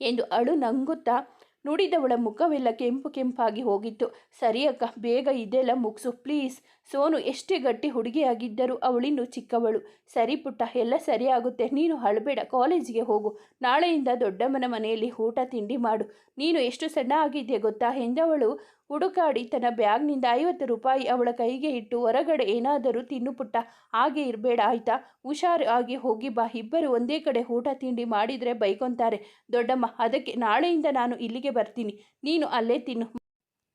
ಎಂದು ಅಳು ನಂಗುತ್ತಾ ನುಡಿದವಳ ಮುಖವೆಲ್ಲ ಕೆಂಪು ಕೆಂಪಾಗಿ ಹೋಗಿತ್ತು. ಸರಿ ಅಕ್ಕ ಬೇಗ ಇದೆಲ್ಲ ಮುಗಿಸು, ಪ್ಲೀಸ್. ಸೋನು ಎಷ್ಟೇ ಗಟ್ಟಿ ಹುಡುಗಿಯಾಗಿದ್ದರೂ ಅವಳಿನ್ನು ಚಿಕ್ಕವಳು. ಸರಿ ಪುಟ್ಟ, ಎಲ್ಲ ಸರಿಯಾಗುತ್ತೆ. ನೀನು ಹಳಬೇಡ, ಕಾಲೇಜಿಗೆ ಹೋಗು. ನಾಳೆಯಿಂದ ದೊಡ್ಡಮ್ಮನ ಮನೆಯಲ್ಲಿ ಊಟ ತಿಂಡಿ ಮಾಡು. ನೀನು ಎಷ್ಟು ಸಣ್ಣ ಆಗಿದ್ದೆ ಗೊತ್ತಾ? ಎಂದವಳು ಹುಡುಕಾಡಿ ತನ್ನ ಬ್ಯಾಗ್ನಿಂದ ಐವತ್ತು ರೂಪಾಯಿ ಅವಳ ಕೈಗೆ ಇಟ್ಟು ಹೊರಗಡೆ ಏನಾದರೂ ತಿನ್ನು ಪುಟ್ಟ ಹಾಗೆ ಇರಬೇಡ ಆಯ್ತಾ. ಹುಷಾರು ಆಗಿ ಹೋಗಿ ಬಾ. ಇಬ್ಬರು ಒಂದೇ ಕಡೆ ಊಟ ತಿಂಡಿ ಮಾಡಿದರೆ ಬೈಕೊಂತಾರೆ. ದೊಡ್ಡಮ್ಮ, ಅದಕ್ಕೆ ನಾಳೆಯಿಂದ ನಾನು ಇಲ್ಲಿಗೆ ಬರ್ತೀನಿ. ನೀನು ಅಲ್ಲೇ ತಿನ್ನು.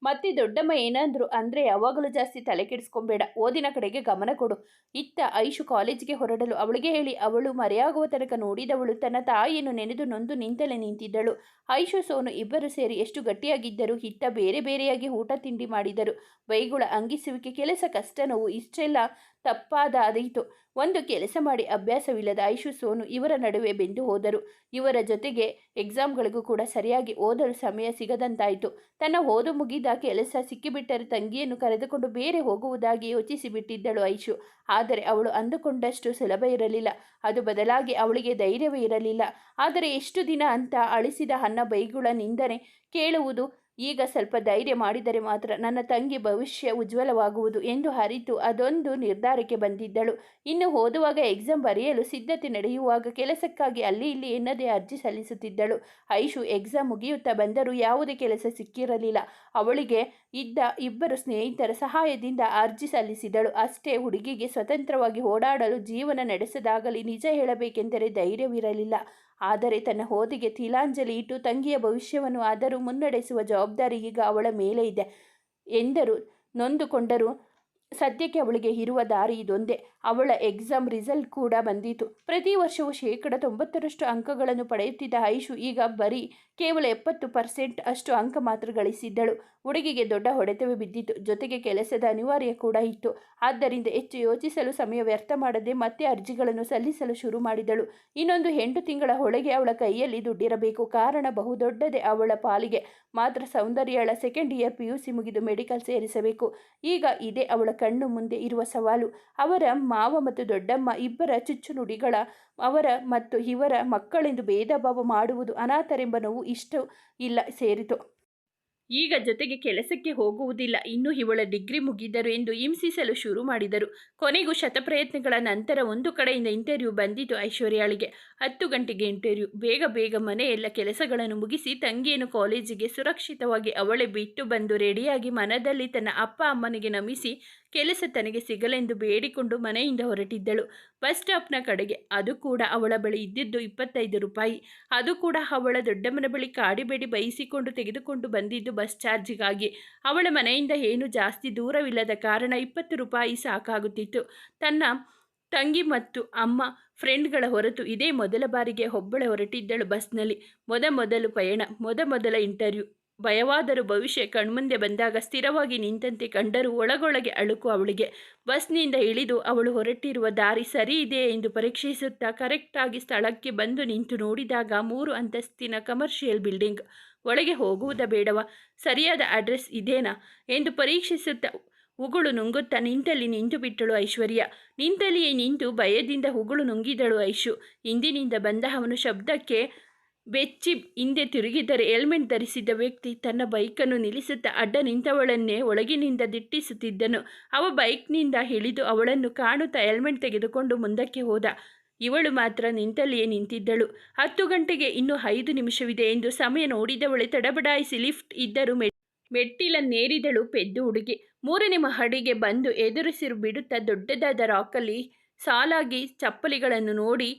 ಮತ್ತೆ ದೊಡ್ಡಮ್ಮ ಏನಂದ್ರು, ಅಂದರೆ ಯಾವಾಗಲೂ ಜಾಸ್ತಿ ತಲೆ ಕೆಡಿಸ್ಕೊಂಬೇಡ, ಓದಿನ ಕಡೆಗೆ ಗಮನ ಕೊಡು. ಇತ್ತ ಐಶು ಕಾಲೇಜಿಗೆ ಹೊರಡಲು ಅವಳಿಗೆ ಹೇಳಿ, ಅವಳು ಮರೆಯಾಗುವ ತನಕ ನೋಡಿದವಳು, ತನ್ನ ತಾಯಿಯನ್ನು ನೆನೆದು ನೊಂದು ನಿಂತಲೇ ನಿಂತಿದ್ದಳು. ಐಶು, ಸೋನು ಇಬ್ಬರು ಸೇರಿ ಎಷ್ಟು ಗಟ್ಟಿಯಾಗಿದ್ದರೂ ಇತ್ತ ಬೇರೆ ಬೇರೆಯಾಗಿ ಊಟ ತಿಂಡಿ ಮಾಡಿದರು. ಬೈಗುಳ ಅಂಗಿಸುವಿಕೆ, ಕೆಲಸ, ಕಷ್ಟ ನೋವು, ಇಷ್ಟೆಲ್ಲ ತಪ್ಪಾದಾದೀತು. ಒಂದು ಕೆಲಸ ಮಾಡಿ ಅಭ್ಯಾಸವಿಲ್ಲದ ಐಶು ಸೋನು ಇವರ ನಡುವೆ ಬೆಂದು ಹೋದರು. ಇವರ ಜೊತೆಗೆ ಎಕ್ಸಾಮ್ಗಳಿಗೂ ಕೂಡ ಸರಿಯಾಗಿ ಓದಲು ಸಮಯ ಸಿಗದಂತಾಯಿತು. ತನ್ನ ಓದು ಮುಗಿದ ಕೆಲಸ ಸಿಕ್ಕಿಬಿಟ್ಟರೆ ತಂಗಿಯನ್ನು ಕರೆದುಕೊಂಡು ಬೇರೆ ಹೋಗುವುದಾಗಿ ಯೋಚಿಸಿಬಿಟ್ಟಿದ್ದಳು ಐಶು. ಆದರೆ ಅವಳು ಅಂದುಕೊಂಡಷ್ಟು ಸುಲಭ ಇರಲಿಲ್ಲ. ಅದು ಬದಲಾಗಿ ಅವಳಿಗೆ ಧೈರ್ಯವೇ ಇರಲಿಲ್ಲ. ಆದರೆ ಎಷ್ಟು ದಿನ ಅಂತ ಅಳಿಸಿದ ಅನ್ನ ಬೈಗುಳ ನಿಂದನೆ ಕೇಳುವುದು ಈಗ ಸ್ವಲ್ಪ ಧೈರ್ಯ ಮಾಡಿದರೆ ಮಾತ್ರ ನನ್ನ ತಂಗಿ ಭವಿಷ್ಯ ಉಜ್ವಲವಾಗುವುದು ಎಂದು ಅರಿತು ಅದೊಂದು ನಿರ್ಧಾರಕ್ಕೆ ಬಂದಿದ್ದಳು. ಇನ್ನು ಓದುವಾಗ ಎಕ್ಸಾಮ್ ಬರೆಯಲು ಸಿದ್ಧತೆ ನಡೆಯುವಾಗ ಕೆಲಸಕ್ಕಾಗಿ ಅಲ್ಲಿ ಇಲ್ಲಿ ಎನ್ನದೇ ಅರ್ಜಿ ಸಲ್ಲಿಸುತ್ತಿದ್ದಳು. ಐಶು ಎಕ್ಸಾಮ್ ಮುಗಿಯುತ್ತಾ ಬಂದರೂ ಯಾವುದೇ ಕೆಲಸ ಸಿಕ್ಕಿರಲಿಲ್ಲ. ಅವಳಿಗೆ ಇದ್ದ ಇಬ್ಬರು ಸ್ನೇಹಿತರ ಸಹಾಯದಿಂದ ಅರ್ಜಿ ಸಲ್ಲಿಸಿದಳು. ಅಷ್ಟೇ ಹುಡುಗಿಗೆ ಸ್ವತಂತ್ರವಾಗಿ ಓಡಾಡಲು ಜೀವನ ನಡೆಸದಾಗಲಿ ನಿಜ ಹೇಳಬೇಕೆಂದರೆ ಧೈರ್ಯವಿರಲಿಲ್ಲ. ಆದರೆ ತನ್ನ ಹೋದಿಗೆ ತಿಲಾಂಜಲಿ ಇಟ್ಟು ತಂಗಿಯ ಭವಿಷ್ಯವನ್ನು ಆದರೂ ಮುನ್ನಡೆಸುವ ಜವಾಬ್ದಾರಿ ಈಗ ಅವಳ ಮೇಲೆ ಇದೆ ಎಂದರು. ನೊಂದುಕೊಂಡರು. ಸದ್ಯಕ್ಕೆ ಅವಳಿಗೆ ಇರುವ ದಾರಿ ಇದೊಂದೇ. ಅವಳ ಎಕ್ಸಾಮ್ ರಿಸಲ್ಟ್ ಕೂಡ ಬಂದಿತು. ಪ್ರತಿ ವರ್ಷವೂ ಶೇಕಡ ತೊಂಬತ್ತರಷ್ಟು ಅಂಕಗಳನ್ನು ಪಡೆಯುತ್ತಿದ್ದ ಐಶು ಈಗ ಬರೀ ಕೇವಲ ಎಪ್ಪತ್ತು ಪರ್ಸೆಂಟ್ ಅಷ್ಟು ಅಂಕ ಮಾತ್ರ ಗಳಿಸಿದ್ದಳು. ಹುಡುಗಿಗೆ ದೊಡ್ಡ ಹೊಡೆತವೇ ಬಿದ್ದಿತ್ತು. ಜೊತೆಗೆ ಕೆಲಸದ ಅನಿವಾರ್ಯ ಕೂಡ ಇತ್ತು. ಆದ್ದರಿಂದ ಹೆಚ್ಚು ಯೋಚಿಸಲು ಸಮಯ ವ್ಯರ್ಥ ಮಾಡದೆ ಮತ್ತೆ ಅರ್ಜಿಗಳನ್ನು ಸಲ್ಲಿಸಲು ಶುರು ಮಾಡಿದಳು. ಇನ್ನೊಂದು ಎಂಟು ತಿಂಗಳ ಒಳಗೆ ಅವಳ ಕೈಯಲ್ಲಿ ದುಡ್ಡಿರಬೇಕು. ಕಾರಣ ಬಹುದೊಡ್ಡದೆ ಅವಳ ಪಾಲಿಗೆ. ಮಾತ್ರ ಸೌಂದರ್ಯಳ second year P U C ಮುಗಿದು ಮೆಡಿಕಲ್ ಸೇರಿಸಬೇಕು. ಈಗ ಇದೇ ಅವಳ ಕಣ್ಣು ಮುಂದೆ ಇರುವ ಸವಾಲು. ಅವರ ಮಾವ ಮತ್ತು ದೊಡ್ಡಮ್ಮ ಇಬ್ಬರ ಚುಚ್ಚುನುಡಿಗಳ ಅವರ ಮತ್ತು ಇವರ ಮಕ್ಕಳೆಂದು ಭೇದ ಭಾವ ಮಾಡುವುದು ಅನಾಥರೆಂಬ ನೋವು ಇಷ್ಟು ಇಲ್ಲ, ಸೇರಿತು. ಈಗ ಜೊತೆಗೆ ಕೆಲಸಕ್ಕೆ ಹೋಗುವುದಿಲ್ಲ. ಇನ್ನು ಇವಳ ಡಿಗ್ರಿ ಮುಗಿದರು ಎಂದು ಹಿಂಸಿಸಲು ಶುರು ಮಾಡಿದರು. ಕೊನೆಗೂ ಶತಪ್ರಯತ್ನಗಳ ನಂತರ ಒಂದು ಕಡೆಯಿಂದ ಇಂಟರ್ವ್ಯೂ ಬಂದಿತು ಐಶ್ವರ್ಯಾಳಿಗೆ. ಹತ್ತು ಗಂಟೆಗೆ ಇಂಟರ್ವ್ಯೂ ಬೇಗ ಬೇಗ ಮನೆಯೆಲ್ಲ ಕೆಲಸಗಳನ್ನು ಮುಗಿಸಿ ತಂಗಿಯನ್ನು ಕಾಲೇಜಿಗೆ ಸುರಕ್ಷಿತವಾಗಿ ಅವಳೇ ಬಿಟ್ಟು ಬಂದು ರೆಡಿಯಾಗಿ ಮನದಲ್ಲಿ ತನ್ನ ಅಪ್ಪ ಅಮ್ಮನಿಗೆ ನಮಿಸಿ ಕೆಲಸ ತನಗೆ ಸಿಗಲೆಂದು ಬೇಡಿಕೊಂಡು ಮನೆಯಿಂದ ಹೊರಟಿದ್ದಳು. ಬಸ್ ಸ್ಟಾಪ್ನ ಕಡೆಗೆ. ಅದು ಕೂಡ ಅವಳ ಬಳಿ ಇದ್ದಿದ್ದು ಇಪ್ಪತ್ತೈದು ರೂಪಾಯಿ. ಅದು ಕೂಡ ಅವಳ ದೊಡ್ಡಮ್ಮನ ಬಳಿ ಕಾಡಿಬೇಡಿ ಬಯಸಿಕೊಂಡು ತೆಗೆದುಕೊಂಡು ಬಂದಿದ್ದು ಬಸ್ ಚಾರ್ಜಿಗಾಗಿ. ಅವಳ ಮನೆಯಿಂದ ಏನು ಜಾಸ್ತಿ ದೂರವಿಲ್ಲದ ಕಾರಣ ಇಪ್ಪತ್ತು ರೂಪಾಯಿ ಸಾಕಾಗುತ್ತಿತ್ತು. ತನ್ನ ತಂಗಿ ಮತ್ತು ಅಮ್ಮ, ಫ್ರೆಂಡ್ಗಳ ಹೊರತು ಇದೇ ಮೊದಲ ಬಾರಿಗೆ ಒಬ್ಬಳೆ ಹೊರಟಿದ್ದಳು ಬಸ್ನಲ್ಲಿ. ಮೊದ ಮೊದಲು ಪಯಣ ಮೊದ ಮೊದಲ ಇಂಟರ್ವ್ಯೂ. ಭಯವಾದರೂ ಭವಿಷ್ಯ ಕಣ್ಮುಂದೆ ಬಂದಾಗ ಸ್ಥಿರವಾಗಿ ನಿಂತಂತೆ ಕಂಡರೂ ಒಳಗೊಳಗೆ ಅಳುಕು ಅವಳಿಗೆ. ಬಸ್ನಿಂದ ಇಳಿದು ಅವಳು ಹೊರಟಿರುವ ದಾರಿ ಸರಿ ಇದೆ ಎಂದು ಪರೀಕ್ಷಿಸುತ್ತಾ ಕರೆಕ್ಟಾಗಿ ಸ್ಥಳಕ್ಕೆ ಬಂದು ನಿಂತು ನೋಡಿದಾಗ ಮೂರು ಅಂತಸ್ತಿನ ಕಮರ್ಷಿಯಲ್ ಬಿಲ್ಡಿಂಗ್. ಒಳಗೆ ಹೋಗುವುದ ಬೇಡವ? ಸರಿಯಾದ ಅಡ್ರೆಸ್ ಇದೇನಾ? ಎಂದು ಪರೀಕ್ಷಿಸುತ್ತಾ ಉಗುಳು ನುಂಗುತ್ತಾ ನಿಂತಲ್ಲಿ ನಿಂತು ಬಿಟ್ಟಳು ಐಶ್ವರ್ಯ. ನಿಂತಲ್ಲಿಯೇ ನಿಂತು ಭಯದಿಂದ ಉಗುಳು ನುಂಗಿದಳು ಐಶು. ಹಿಂದಿನಿಂದ ಬಂದ ಅವನು ಶಬ್ದಕ್ಕೆ ಬೆಚ್ಚಿ ಹಿಂದೆ ತಿರುಗಿದರೆ ಹೆಲ್ಮೆಟ್ ಧರಿಸಿದ್ದ ವ್ಯಕ್ತಿ ತನ್ನ ಬೈಕನ್ನು ನಿಲ್ಲಿಸುತ್ತಾ ಅಡ್ಡ ನಿಂತವಳನ್ನೇ ಒಳಗಿನಿಂದ ದಿಟ್ಟಿಸುತ್ತಿದ್ದನು. ಅವ ಬೈಕ್ನಿಂದ ಇಳಿದು ಅವಳನ್ನು ಕಾಣುತ್ತಾ ಹೆಲ್ಮೆಟ್ ತೆಗೆದುಕೊಂಡು ಮುಂದಕ್ಕೆ ಹೋದ. ಇವಳು ಮಾತ್ರ ನಿಂತಲ್ಲಿಯೇ ನಿಂತಿದ್ದಳು. ಹತ್ತು ಗಂಟೆಗೆ ಇನ್ನೂ ಐದು ನಿಮಿಷವಿದೆ ಎಂದು ಸಮಯ ನೋಡಿದವಳೆ ತಡಬಡಾಯಿಸಿ ಲಿಫ್ಟ್ ಇದ್ದರೂ ಮೆ ಮೆಟ್ಟಿಲನ್ನೇರಿದಳು ಪೆದ್ದು ಹುಡುಗಿ ಮೂರನೇ ಮಹಡಿಗೆ ಬಂದು ಎದುರಿಸಿರು ಬಿಡುತ್ತಾ ದೊಡ್ಡದಾದ ರಾಕಲ್ಲಿ ಸಾಲಾಗಿ ಚಪ್ಪಲಿಗಳನ್ನು ನೋಡಿ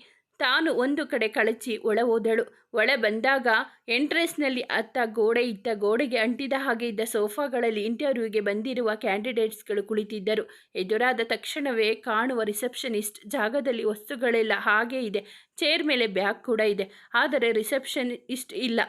ತಾನು ಒಂದು ಕಡೆ ಕಳಚಿ ಒಳ ಹೋದಳು. ಒಳ ಬಂದಾಗ ಎಂಟ್ರೆನ್ಸ್ನಲ್ಲಿ ಅತ್ತ ಗೋಡೆ ಇತ್ತ ಗೋಡೆಗೆ ಅಂಟಿದ ಹಾಗೆ ಇದ್ದ ಸೋಫಾಗಳಲ್ಲಿ ಇಂಟರ್ವ್ಯೂಗೆ ಬಂದಿರುವ ಕ್ಯಾಂಡಿಡೇಟ್ಸ್ಗಳು ಕುಳಿತಿದ್ದರು. ಎದುರಾದ ತಕ್ಷಣವೇ ಕಾಣುವ ರಿಸೆಪ್ಷನಿಸ್ಟ್ ಜಾಗದಲ್ಲಿ ವಸ್ತುಗಳೆಲ್ಲ ಹಾಗೆ ಇದೆ. ಚೇರ್ ಮೇಲೆ ಬ್ಯಾಗ್ ಕೂಡ ಇದೆ. ಆದರೆ ರಿಸೆಪ್ಷನಿಸ್ಟ್ ಇಲ್ಲ.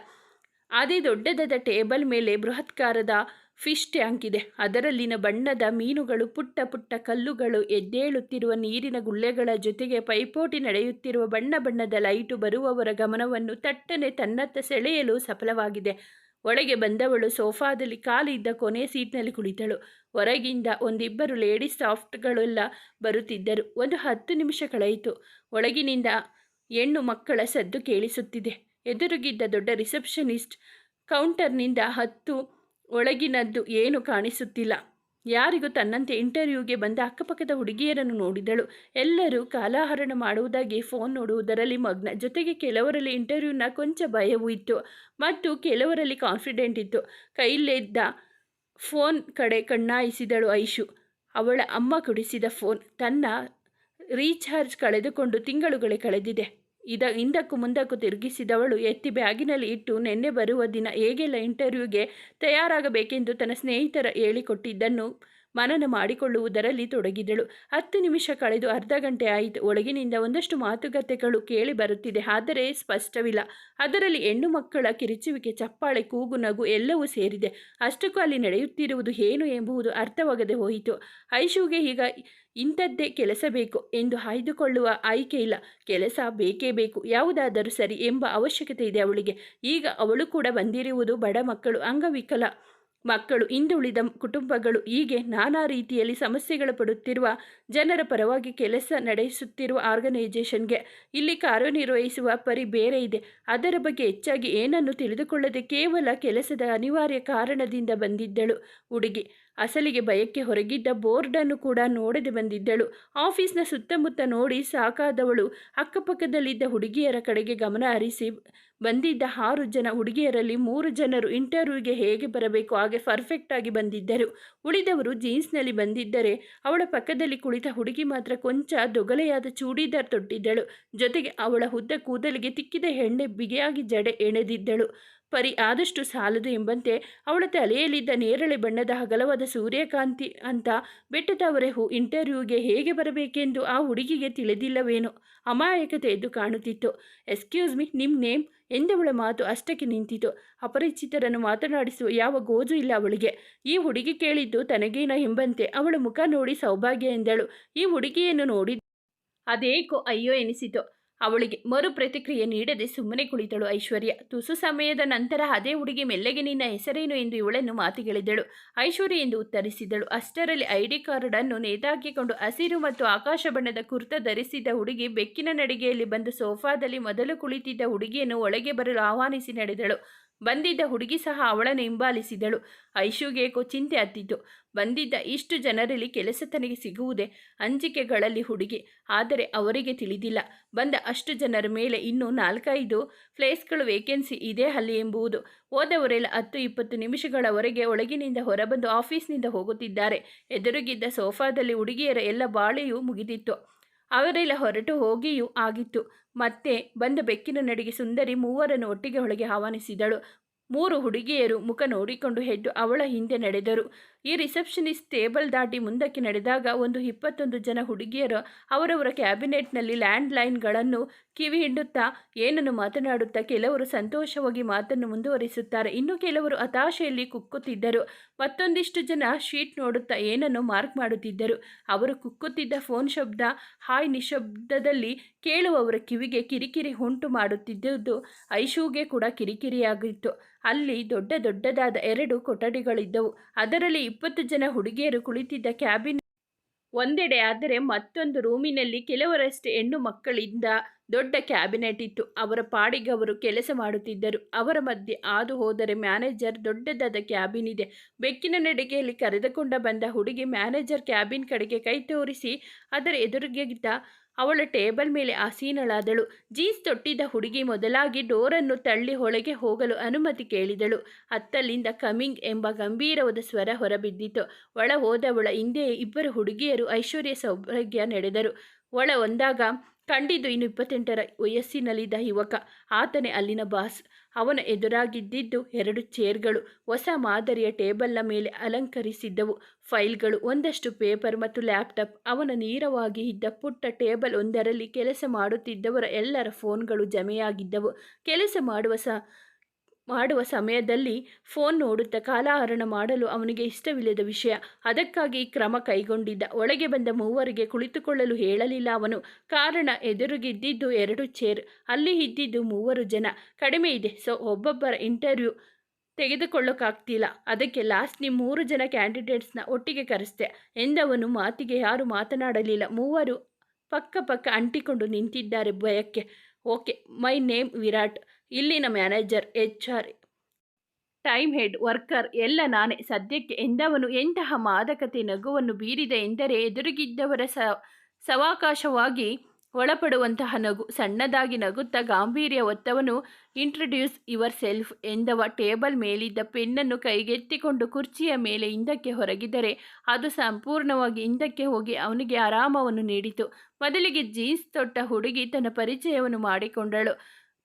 ಅದೇ ದೊಡ್ಡದಾದ ಟೇಬಲ್ ಮೇಲೆ ಬೃಹತ್ಕಾರದ ಫಿಶ್ ಟ್ಯಾಂಕ್ ಇದೆ ಅದರಲ್ಲಿನ ಬಣ್ಣದ ಮೀನುಗಳು, ಪುಟ್ಟ ಪುಟ್ಟ ಕಲ್ಲುಗಳು, ಎದ್ದೇಳುತ್ತಿರುವ ನೀರಿನ ಗುಳ್ಳೆಗಳ ಜೊತೆಗೆ ಪೈಪೋಟಿ ನಡೆಯುತ್ತಿರುವ ಬಣ್ಣ ಬಣ್ಣದ ಲೈಟು ಬರುವವರ ಗಮನವನ್ನು ತಟ್ಟನೆ ತನ್ನತ್ತ ಸೆಳೆಯಲು ಸಫಲವಾಗಿದೆ. ಒಳಗೆ ಬಂದವಳು ಸೋಫಾದಲ್ಲಿ ಕಾಲಿದ್ದ ಕೊನೆ ಸೀಟ್ನಲ್ಲಿ ಕುಳಿತಳು. ಹೊರಗಿಂದ ಒಂದಿಬ್ಬರು ಲೇಡಿ ಸಾಫ್ಟ್ಗಳೆಲ್ಲ ಬರುತ್ತಿದ್ದರು. ಒಂದು ಹತ್ತು ನಿಮಿಷ ಕಳೆಯಿತು ಒಳಗಿನಿಂದ ಹೆಣ್ಣು ಮಕ್ಕಳ ಸದ್ದು ಕೇಳಿಸುತ್ತಿದೆ. ಎದುರುಗಿದ್ದ ದೊಡ್ಡ ರಿಸೆಪ್ಷನಿಸ್ಟ್ ಕೌಂಟರ್ನಿಂದ ಹತ್ತು ಒಳಗಿನದ್ದು ಏನು ಕಾಣಿಸುತ್ತಿಲ್ಲ. ಯಾರಿಗೂ ತನ್ನಂತೆ ಇಂಟರ್ವ್ಯೂಗೆ ಬಂದ ಅಕ್ಕಪಕ್ಕದ ಹುಡುಗಿಯರನ್ನು ನೋಡಿದಳು. ಎಲ್ಲರೂ ಕಾಲಹರಣ ಮಾಡುವುದಾಗಿ ಫೋನ್ ನೋಡುವುದರಲ್ಲಿ ಮಗ್ನ. ಜೊತೆಗೆ ಕೆಲವರಲ್ಲಿ ಇಂಟರ್ವ್ಯೂನ ಕೊಂಚ ಭಯವೂ ಇತ್ತು. ಮತ್ತು ಕೆಲವರಲ್ಲಿ ಕಾನ್ಫಿಡೆಂಟ್ ಇತ್ತು. ಕೈಲಿದ್ದ ಫೋನ್ ಕಡೆ ಕಣ್ಣಾಯಿಸಿದಳು ಐಶು. ಅವಳ ಅಮ್ಮ ಕುಡಿಸಿದ ಫೋನ್. ತನ್ನ ರೀಚಾರ್ಜ್ ಕಳೆದುಕೊಂಡು ತಿಂಗಳುಗಳೇ ಕಳೆದಿದೆ. ಇದ ಹಿಂದಕ್ಕೂ ಮುಂದಕ್ಕೂ ತಿರುಗಿಸಿದವಳು ಎತ್ತಿ ಬ್ಯಾಗಿನಲ್ಲಿ ಇಟ್ಟು ನಿನ್ನೆ ಬರುವ ದಿನ ಹೇಗೆಲ್ಲ ಇಂಟರ್ವ್ಯೂಗೆ ತಯಾರಾಗಬೇಕೆಂದು ತನ್ನ ಸ್ನೇಹಿತರ ಹೇಳಿಕೊಟ್ಟಿದ್ದನ್ನು ಮನನ ಮಾಡಿಕೊಳ್ಳುವುದರಲ್ಲಿ ತೊಡಗಿದಳು. ಹತ್ತು ನಿಮಿಷ ಕಳೆದು ಅರ್ಧ ಗಂಟೆ ಆಯಿತು. ಒಳಗಿನಿಂದ ಒಂದಷ್ಟು ಮಾತುಕತೆಗಳು ಕೇಳಿ ಬರುತ್ತಿದೆ. ಆದರೆ ಸ್ಪಷ್ಟವಿಲ್ಲ. ಅದರಲ್ಲಿ ಹೆಣ್ಣು ಮಕ್ಕಳ ಕಿರಿಚುವಿಕೆ, ಚಪ್ಪಾಳೆ, ಕೂಗು, ನಗು ಎಲ್ಲವೂ ಸೇರಿದೆ. ಅಷ್ಟಕ್ಕೂ ಅಲ್ಲಿ ನಡೆಯುತ್ತಿರುವುದು ಏನು ಎಂಬುದು ಅರ್ಥವಾಗದೆ ಹೋಯಿತು. ಐಶುಗೆ ಈಗ ಇಂಥದ್ದೇ ಕೆಲಸ ಬೇಕು ಎಂದು ಆಯ್ದುಕೊಳ್ಳುವ ಆಯ್ಕೆ ಇಲ್ಲ. ಕೆಲಸ ಬೇಕೇ ಬೇಕು. ಯಾವುದಾದರೂ ಸರಿ ಎಂಬ ಅವಶ್ಯಕತೆ ಇದೆ ಅವಳಿಗೆ. ಈಗ ಅವಳು ಕೂಡ ಬಂದಿರುವುದು ಬಡ ಮಕ್ಕಳು. ಅಂಗವಿಕಲ ಮಕ್ಕಳು ಹಿಂದುಳಿದ ಕುಟುಂಬಗಳು ಹೀಗೆ ನಾನಾ ರೀತಿಯಲ್ಲಿ ಸಮಸ್ಯೆಗಳು ಪಡುತ್ತಿರುವ ಜನರ ಪರವಾಗಿ ಕೆಲಸ ನಡೆಸುತ್ತಿರುವ ಆರ್ಗನೈಜೇಷನ್ಗೆ ಇಲ್ಲಿ ಕಾರ್ಯನಿರ್ವಹಿಸುವ ಪರಿ ಬೇರೆ ಇದೆ. ಅದರ ಬಗ್ಗೆ ಹೆಚ್ಚಾಗಿ ಏನನ್ನು ತಿಳಿದುಕೊಳ್ಳದೆ ಕೇವಲ ಕೆಲಸದ ಅನಿವಾರ್ಯ ಕಾರಣದಿಂದ ಬಂದಿದ್ದಳು. ಹುಡುಗಿ ಅಸಲಿಗೆ ಭಯಕ್ಕೆ ಹೊರಗಿದ್ದ ಬೋರ್ಡನ್ನು ಕೂಡ ನೋಡದೆ ಬಂದಿದ್ದಳು. ಆಫೀಸ್ನ ಸುತ್ತಮುತ್ತ ನೋಡಿ ಸಾಕಾದವಳು. ಅಕ್ಕಪಕ್ಕದಲ್ಲಿದ್ದ ಹುಡುಗಿಯರ ಕಡೆಗೆ ಗಮನ ಹರಿಸಿ ಬಂದಿದ್ದ ಆರು ಜನ ಹುಡುಗಿಯರಲ್ಲಿ ಮೂರು ಜನರು ಇಂಟರ್ವ್ಯೂಗೆ ಹೇಗೆ ಬರಬೇಕು, ಹಾಗೆ ಪರ್ಫೆಕ್ಟಾಗಿ ಬಂದಿದ್ದರು. ಉಳಿದವರು ಜೀನ್ಸ್ನಲ್ಲಿ ಬಂದಿದ್ದರೆ ಅವಳ ಪಕ್ಕದಲ್ಲಿ ಕುಳಿತ ಹುಡುಗಿ ಮಾತ್ರ ಕೊಂಚ ದೊಗಲೆಯಾದ ಚೂಡಿದಾರ್ ತೊಟ್ಟಿದ್ದಳು. ಜೊತೆಗೆ ಅವಳ ಹುದ್ದ ಕೂದಲಿಗೆ ತಿಕ್ಕಿದ ಎಣ್ಣೆ ಬಿಗಿಯಾಗಿ ಜಡೆ ಎಣೆದಿದ್ದಳು. ಪರಿ ಆದಷ್ಟು ಸಾಲದು ಎಂಬಂತೆ ಅವಳ ತಲೆಯಲ್ಲಿದ್ದ ನೇರಳೆ ಬಣ್ಣದ ಹಗಲವಾದ ಸೂರ್ಯಕಾಂತಿ ಅಂತ ಬೆಟ್ಟದವರೆಹು ಇಂಟರ್ವ್ಯೂಗೆ ಹೇಗೆ ಬರಬೇಕೆಂದು ಆ ಹುಡುಗಿಗೆ ತಿಳಿದಿಲ್ಲವೇನೋ ಅಮಾಯಕತೆ ಎದ್ದು ಕಾಣುತ್ತಿತ್ತು. ಎಕ್ಸ್ಕ್ಯೂಸ್ ಮಿ ನಿಮ್ಮ ನೇಮ್? ಎಂದವಳ ಮಾತು ಅಷ್ಟಕ್ಕೆ ನಿಂತಿತು. ಅಪರಿಚಿತರನ್ನು ಮಾತನಾಡಿಸುವ ಯಾವ ಗೋಜು ಇಲ್ಲ ಅವಳಿಗೆ. ಈ ಹುಡುಗಿ ಕೇಳಿದ್ದು ತನಗೇನ ಎಂಬಂತೆ ಅವಳ ಮುಖ ನೋಡಿ ಸೌಭಾಗ್ಯ ಎಂದಳು. ಈ ಹುಡುಗಿಯನ್ನು ನೋಡಿ ಅದೇಕೋ, ಅಯ್ಯೋ ಎನಿಸಿತು. ಅವಳಿಗೆ ಮರು ಪ್ರತಿಕ್ರಿಯೆ ನೀಡದೆ ಸುಮ್ಮನೆ ಕುಳಿತಳು ಐಶ್ವರ್ಯ. ತುಸು ಸಮಯದ ನಂತರ ಅದೇ ಹುಡುಗಿ ಮೆಲ್ಲಗೆ ನಿನ್ನ ಹೆಸರೇನು ಎಂದು ಇವಳನ್ನು ಮಾತಿಗೆಳಿದಳು. ಐಶ್ವರ್ಯ ಎಂದು ಉತ್ತರಿಸಿದಳು. ಅಷ್ಟರಲ್ಲಿ ಐಡಿ ಕಾರ್ಡ್ ಅನ್ನು ನೇತಾಕಿಕೊಂಡು ಹಸಿರು ಮತ್ತು ಆಕಾಶ ಬಣ್ಣದ ಕುರ್ತ ಧರಿಸಿದ್ದ ಹುಡುಗಿ ಬೆಕ್ಕಿನ ನಡಿಗೆಯಲ್ಲಿ ಬಂದು ಸೋಫಾದಲ್ಲಿ ಮೊದಲು ಕುಳಿತಿದ್ದ ಹುಡುಗಿಯನ್ನು ಒಳಗೆ ಬರಲು ಆಹ್ವಾನಿಸಿ ನಡೆದಳು. ಬಂದಿದ್ದ ಹುಡುಗಿ ಸಹ ಅವಳನ್ನು ಹಿಂಬಾಲಿಸಿದಳು. ಐಶುಗೇಕೋ ಚಿಂತೆ ಹತ್ತಿತು ಬಂದಿದ್ದ ಇಷ್ಟು ಜನರಲ್ಲಿ ಕೆಲಸ ತನಗೆ ಸಿಗುವುದೇ ಅಂಜಿಕೆಗಳಲ್ಲಿ ಹುಡುಗಿ. ಆದರೆ ಅವರಿಗೆ ತಿಳಿದಿಲ್ಲ. ಬಂದ ಅಷ್ಟು ಜನರ ಮೇಲೆ ಇನ್ನೂ ನಾಲ್ಕೈದು ಪ್ಲೇಸ್ಗಳು ವೇಕೆನ್ಸಿ ಇದೆ ಅಲ್ಲಿ ಎಂಬುದು ಹೋದವರೆಲ್ಲ ಹತ್ತು ಇಪ್ಪತ್ತು ನಿಮಿಷಗಳವರೆಗೆ ಒಳಗಿನಿಂದ ಹೊರಬಂದು ಆಫೀಸ್ನಿಂದ ಹೋಗುತ್ತಿದ್ದಾರೆ. ಎದುರುಗಿದ್ದ ಸೋಫಾದಲ್ಲಿ ಹುಡುಗಿಯರ ಎಲ್ಲ ಬಾಳೆಯೂ ಮುಗಿದಿತ್ತು. ಅವರೆಲ್ಲ ಹೊರಟು ಹೋಗಿಯೂ ಆಗಿತ್ತು. ಮತ್ತೆ ಬಂದ ಬೆಕ್ಕಿನ ನಡಿಗೆ ಸುಂದರಿ ಮೂವರನ್ನು ಒಟ್ಟಿಗೆ ಒಳಗೆ ಆಹ್ವಾನಿಸಿದಳು. ಮೂರು ಹುಡುಗಿಯರು ಮುಖ ನೋಡಿಕೊಂಡು ಹೆದ್ದು ಅವಳ ಹಿಂದೆ ನಡೆದರು. ಈ ರಿಸೆಪ್ಷನಿಸ್ಟ್ ಟೇಬಲ್ ದಾಟಿ ಮುಂದಕ್ಕೆ ನಡೆದಾಗ ಒಂದು ಇಪ್ಪತ್ತೊಂದು ಜನ ಹುಡುಗಿಯರು ಅವರವರ ಕ್ಯಾಬಿನೆಟ್ನಲ್ಲಿ ಲ್ಯಾಂಡ್ ಲೈನ್ಗಳನ್ನು ಕಿವಿ ಹಿಂಡುತ್ತಾ, ಏನನ್ನು ಮಾತನಾಡುತ್ತಾ? ಕೆಲವರು ಸಂತೋಷವಾಗಿ ಮಾತನ್ನು ಮುಂದುವರಿಸುತ್ತಾರೆ. ಇನ್ನು ಕೆಲವರು ಹತಾಶೆಯಲ್ಲಿ ಕುಕ್ಕುತ್ತಿದ್ದರು. ಮತ್ತೊಂದಿಷ್ಟು ಜನ ಶೀಟ್ ನೋಡುತ್ತಾ ಏನನ್ನು ಮಾರ್ಕ್ ಮಾಡುತ್ತಿದ್ದರು. ಅವರು ಕುಕ್ಕುತ್ತಿದ್ದ ಫೋನ್ ಶಬ್ದ, ಹಾಯ್ ನಿಶಬ್ದದಲ್ಲಿ ಕೇಳುವವರ ಕಿವಿಗೆ ಕಿರಿಕಿರಿ ಉಂಟು ಮಾಡುತ್ತಿದ್ದುದು ಐಶೂಗೆ ಕೂಡ ಕಿರಿಕಿರಿಯಾಗಿತ್ತು. ಅಲ್ಲಿ ದೊಡ್ಡ ದೊಡ್ಡದಾದ ಎರಡು ಕೊಠಡಿಗಳಿದ್ದವು. ಅದರಲ್ಲಿ ಇಪ್ಪತ್ತು ಜನ ಹುಡುಗಿಯರು ಕುಳಿತಿದ್ದ ಕ್ಯಾಬಿನ್ ಒಂದೆಡೆ ಆದರೆ ಮತ್ತೊಂದು ರೂಮಿನಲ್ಲಿ ಕೆಲವರಷ್ಟು ಹೆಣ್ಣು ಮಕ್ಕಳಿಂದ ದೊಡ್ಡ ಕ್ಯಾಬಿನೆಟ್ ಇತ್ತು. ಅವರ ಪಾಡಿಗೆ ಅವರು ಕೆಲಸ ಮಾಡುತ್ತಿದ್ದರು. ಅವರ ಮಧ್ಯೆ ಹಾದು ಹೋದರೆ ಮ್ಯಾನೇಜರ್ ದೊಡ್ಡದಾದ ಕ್ಯಾಬಿನ್ ಇದೆ. ಬೆಕ್ಕಿನ ನಡಿಗೆಯಲ್ಲಿ ಕರೆದುಕೊಂಡ ಬಂದ ಹುಡುಗಿ ಮ್ಯಾನೇಜರ್ ಕ್ಯಾಬಿನ್ ಕಡೆಗೆ ಕೈ ತೋರಿಸಿ ಅದರ ಎದುರಿಗಿದ್ದ ಅವಳ ಟೇಬಲ್ ಮೇಲೆ ಆಸೀನಳಾದಳು. ಜೀನ್ಸ್ ತೊಟ್ಟಿದ್ದ ಹುಡುಗಿ ಮೊದಲಾಗಿ ಡೋರನ್ನು ತಳ್ಳಿ ಒಳಗೆ ಹೋಗಲು ಅನುಮತಿ ಕೇಳಿದಳು. ಅತ್ತಲ್ಲಿಂದ ಕಮಿಂಗ್ ಎಂಬ ಗಂಭೀರವಾದ ಸ್ವರ ಹೊರಬಿದ್ದಿತು. ಒಳ ಹೋದವಳ ಹಿಂದೆಯೇ ಇಬ್ಬರು ಹುಡುಗಿಯರು ಐಶ್ವರ್ಯ ಸೌಭಾಗ್ಯ ನಡೆದರು. ಒಳ ಒಂದಾಗ ಕಂಡಿದ್ದು ಇನ್ನು ಇಪ್ಪತ್ತೆಂಟರ ವಯಸ್ಸಿನಲ್ಲಿದ್ದ ಯುವಕ. ಆತನೇ ಅಲ್ಲಿನ ಬಾಸ್. ಅವನ ಎದುರಾಗಿದ್ದಿದ್ದು ಎರಡು ಚೇರ್ಗಳು. ಹೊಸ ಮಾದರಿಯ ಟೇಬಲ್ನ ಮೇಲೆ ಅಲಂಕರಿಸಿದ್ದವು. ಫೈಲ್ಗಳು, ಒಂದಷ್ಟು ಪೇಪರ್ ಮತ್ತು ಲ್ಯಾಪ್ಟಾಪ್. ಅವನ ನೀರವಾಗಿ ಇದ್ದ ಪುಟ್ಟ ಟೇಬಲ್ ಒಂದರಲ್ಲಿ ಕೆಲಸ ಮಾಡುತ್ತಿದ್ದವರ ಎಲ್ಲರ ಫೋನ್ಗಳು ಜಮೆಯಾಗಿದ್ದವು. ಕೆಲಸ ಮಾಡುವ ಸ ಮಾಡುವ ಸಮಯದಲ್ಲಿ ಫೋನ್ ನೋಡುತ್ತಾ ಕಾಲಹರಣ ಮಾಡಲು ಅವನಿಗೆ ಇಷ್ಟವಿಲ್ಲದ ವಿಷಯ. ಅದಕ್ಕಾಗಿ ಕ್ರಮ ಕೈಗೊಂಡಿದ್ದ. ಒಳಗೆ ಬಂದ ಮೂವರಿಗೆ ಕುಳಿತುಕೊಳ್ಳಲು ಹೇಳಲಿಲ್ಲ ಅವನು. ಕಾರಣ ಎದುರುಗಿದ್ದಿದ್ದು ಎರಡು ಚೇರ್. ಅಲ್ಲಿ ಇದ್ದಿದ್ದು ಮೂವರು ಜನ. ಕಡಿಮೆ ಇದೆ. ಸೊ, ಒಬ್ಬೊಬ್ಬರ ಇಂಟರ್ವ್ಯೂ ತೆಗೆದುಕೊಳ್ಳೋಕ್ಕಾಗ್ತಿಲ್ಲ ಅದಕ್ಕೆ ಲಾಸ್ಟ್ ನಿಮ್ಮ ಮೂರು ಜನ ಕ್ಯಾಂಡಿಡೇಟ್ಸ್ನ ಒಟ್ಟಿಗೆ ಕರೆಸ್ತೆ ಎಂದವನು ಮಾತಿಗೆ ಯಾರು ಮಾತನಾಡಲಿಲ್ಲ. ಮೂವರು ಪಕ್ಕ ಪಕ್ಕ ಅಂಟಿಕೊಂಡು ನಿಂತಿದ್ದಾರೆ ಭಯಕ್ಕೆ. Okay, my name Virat. ಇಲ್ಲಿನ manager, H R, time head, worker ಎಲ್ಲ ನಾನೇ. ಸದ್ಯಕ್ಕೆ ಎಂದವನು ಎಂತಹ ಮಾದಕತೆ ನಗುವನ್ನು ಬೀರಿದೆ ಎಂದರೆ ಎದುರುಗಿದ್ದವರ ಸ, ಸವಾಕಾಶವಾಗಿ ಒಳಪಡುವಂತಹ ನಗು, ಸಣ್ಣದಾಗಿ ನಗುತ್ತಾ ಗಾಂಭೀರ್ಯ ಒತ್ತವನು ಇಂಟ್ರೊಡ್ಯೂಸ್ ಯುವರ್ ಸೆಲ್ಫ್ ಎಂದವ. ಟೇಬಲ್ ಮೇಲಿದ್ದ ಪೆನ್ನನ್ನು ಕೈಗೆತ್ತಿಕೊಂಡು ಕುರ್ಚಿಯ ಮೇಲೆ ಹಿಂದಕ್ಕೆ ಹೊರಗಿದರೆ ಅದು ಸಂಪೂರ್ಣವಾಗಿ ಹಿಂದಕ್ಕೆ ಹೋಗಿ ಅವನಿಗೆ ಆರಾಮವನ್ನು ನೀಡಿತು. ಮೊದಲಿಗೆ ಜೀನ್ಸ್ ತೊಟ್ಟ ಹುಡುಗಿ ತನ್ನ ಪರಿಚಯವನ್ನು ಮಾಡಿಕೊಂಡಳು.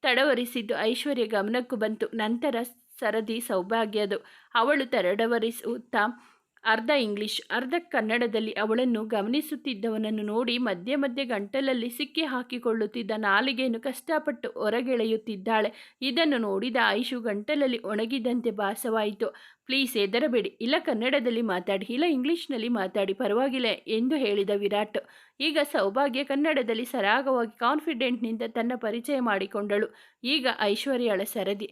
ತಡವರಿಸಿದ್ದು ಐಶ್ವರ್ಯ ಗಮನಕ್ಕೂ ಬಂತು. ನಂತರ ಸರದಿ ಸೌಭಾಗ್ಯದು. ಅವಳು ತಡವರಿಸುತ್ತಾ ಅರ್ಧ ಇಂಗ್ಲಿಷ್, ಅರ್ಧ ಕನ್ನಡದಲ್ಲಿ ಅವಳನ್ನು ಗಮನಿಸುತ್ತಿದ್ದವನನ್ನು ನೋಡಿ ಮಧ್ಯೆ ಮಧ್ಯೆ ಗಂಟಲಲ್ಲಿ ಸಿಕ್ಕಿ ಹಾಕಿಕೊಳ್ಳುತ್ತಿದ್ದ ನಾಲಿಗೆಯನ್ನು ಕಷ್ಟಪಟ್ಟು ಹೊರಗೆಳೆಯುತ್ತಿದ್ದಾಳೆ. ಇದನ್ನು ನೋಡಿದ ಐಶು ಗಂಟಲಲ್ಲಿ ಒಣಗಿದಂತೆ ಭಾಸವಾಯಿತು. ಪ್ಲೀಸ್ ಎದರಬೇಡಿ ಇಲ್ಲ ಕನ್ನಡದಲ್ಲಿ ಮಾತಾಡಿ. ಇಲ್ಲ ಇಂಗ್ಲಿಷ್ನಲ್ಲಿ ಮಾತಾಡಿ. ಪರವಾಗಿಲ್ಲ, ಎಂದು ಹೇಳಿದ ವಿರಾಟ್. ಈಗ ಸೌಭಾಗ್ಯ ಕನ್ನಡದಲ್ಲಿ ಸರಾಗವಾಗಿ ಕಾನ್ಫಿಡೆಂಟ್ನಿಂದ ತನ್ನ ಪರಿಚಯ ಮಾಡಿಕೊಂಡಳು. ಈಗ ಐಶ್ವರ್ಯಳ ಸರದಿ.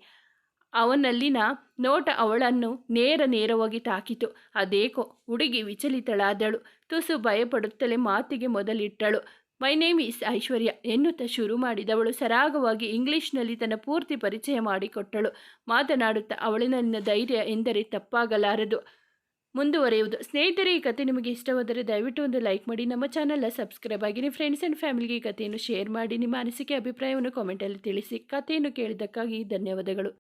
ಅವನಲ್ಲಿನ ನೋಟ ಅವಳನ್ನು ನೇರ ನೇರವಾಗಿ ತಾಕಿತು. ಅದೇಕೋ, ಹುಡುಗಿ ವಿಚಲಿತಳಾದಳು. ತುಸು ಭಯಪಡುತ್ತಲೇ ಮಾತಿಗೆ ಮೊದಲಿಟ್ಟಳು. ಮೈ ನೇಮ್ ಇಸ್ ಐಶ್ವರ್ಯ ಎನ್ನುತ್ತಾ ಶುರು ಮಾಡಿದವಳು ಸರಾಗವಾಗಿ ಇಂಗ್ಲಿಷ್ನಲ್ಲಿ ತನ್ನ ಪೂರ್ತಿ ಪರಿಚಯ ಮಾಡಿಕೊಟ್ಟಳು. ಮಾತನಾಡುತ್ತಾ ಅವಳಿನ ಧೈರ್ಯ ಎಂದರೆ ತಪ್ಪಾಗಲಾರದು. ಮುಂದುವರೆಯುವುದು. ಸ್ನೇಹಿತರೆ, ಈ ಕತೆ ನಿಮಗೆ ಇಷ್ಟವಾದರೆ ದಯವಿಟ್ಟು ಒಂದು ಲೈಕ್ ಮಾಡಿ. ನಮ್ಮ ಚಾನಲ್ನ ಸಬ್ಸ್ಕ್ರೈಬ್ ಆಗಿ ನಿಮ್ಮ ಫ್ರೆಂಡ್ಸ್ ಆ್ಯಂಡ್ ಫ್ಯಾಮಿಲಿಗೆ ಕಥೆಯನ್ನು ಶೇರ್ ಮಾಡಿ. ನಿಮ್ಮ ಅನಿಸಿಕೆ, ಅಭಿಪ್ರಾಯವನ್ನು ಕಾಮೆಂಟಲ್ಲಿ ತಿಳಿಸಿ. ಕಥೆಯನ್ನು ಕೇಳಿದ್ದಕ್ಕಾಗಿ ಧನ್ಯವಾದಗಳು.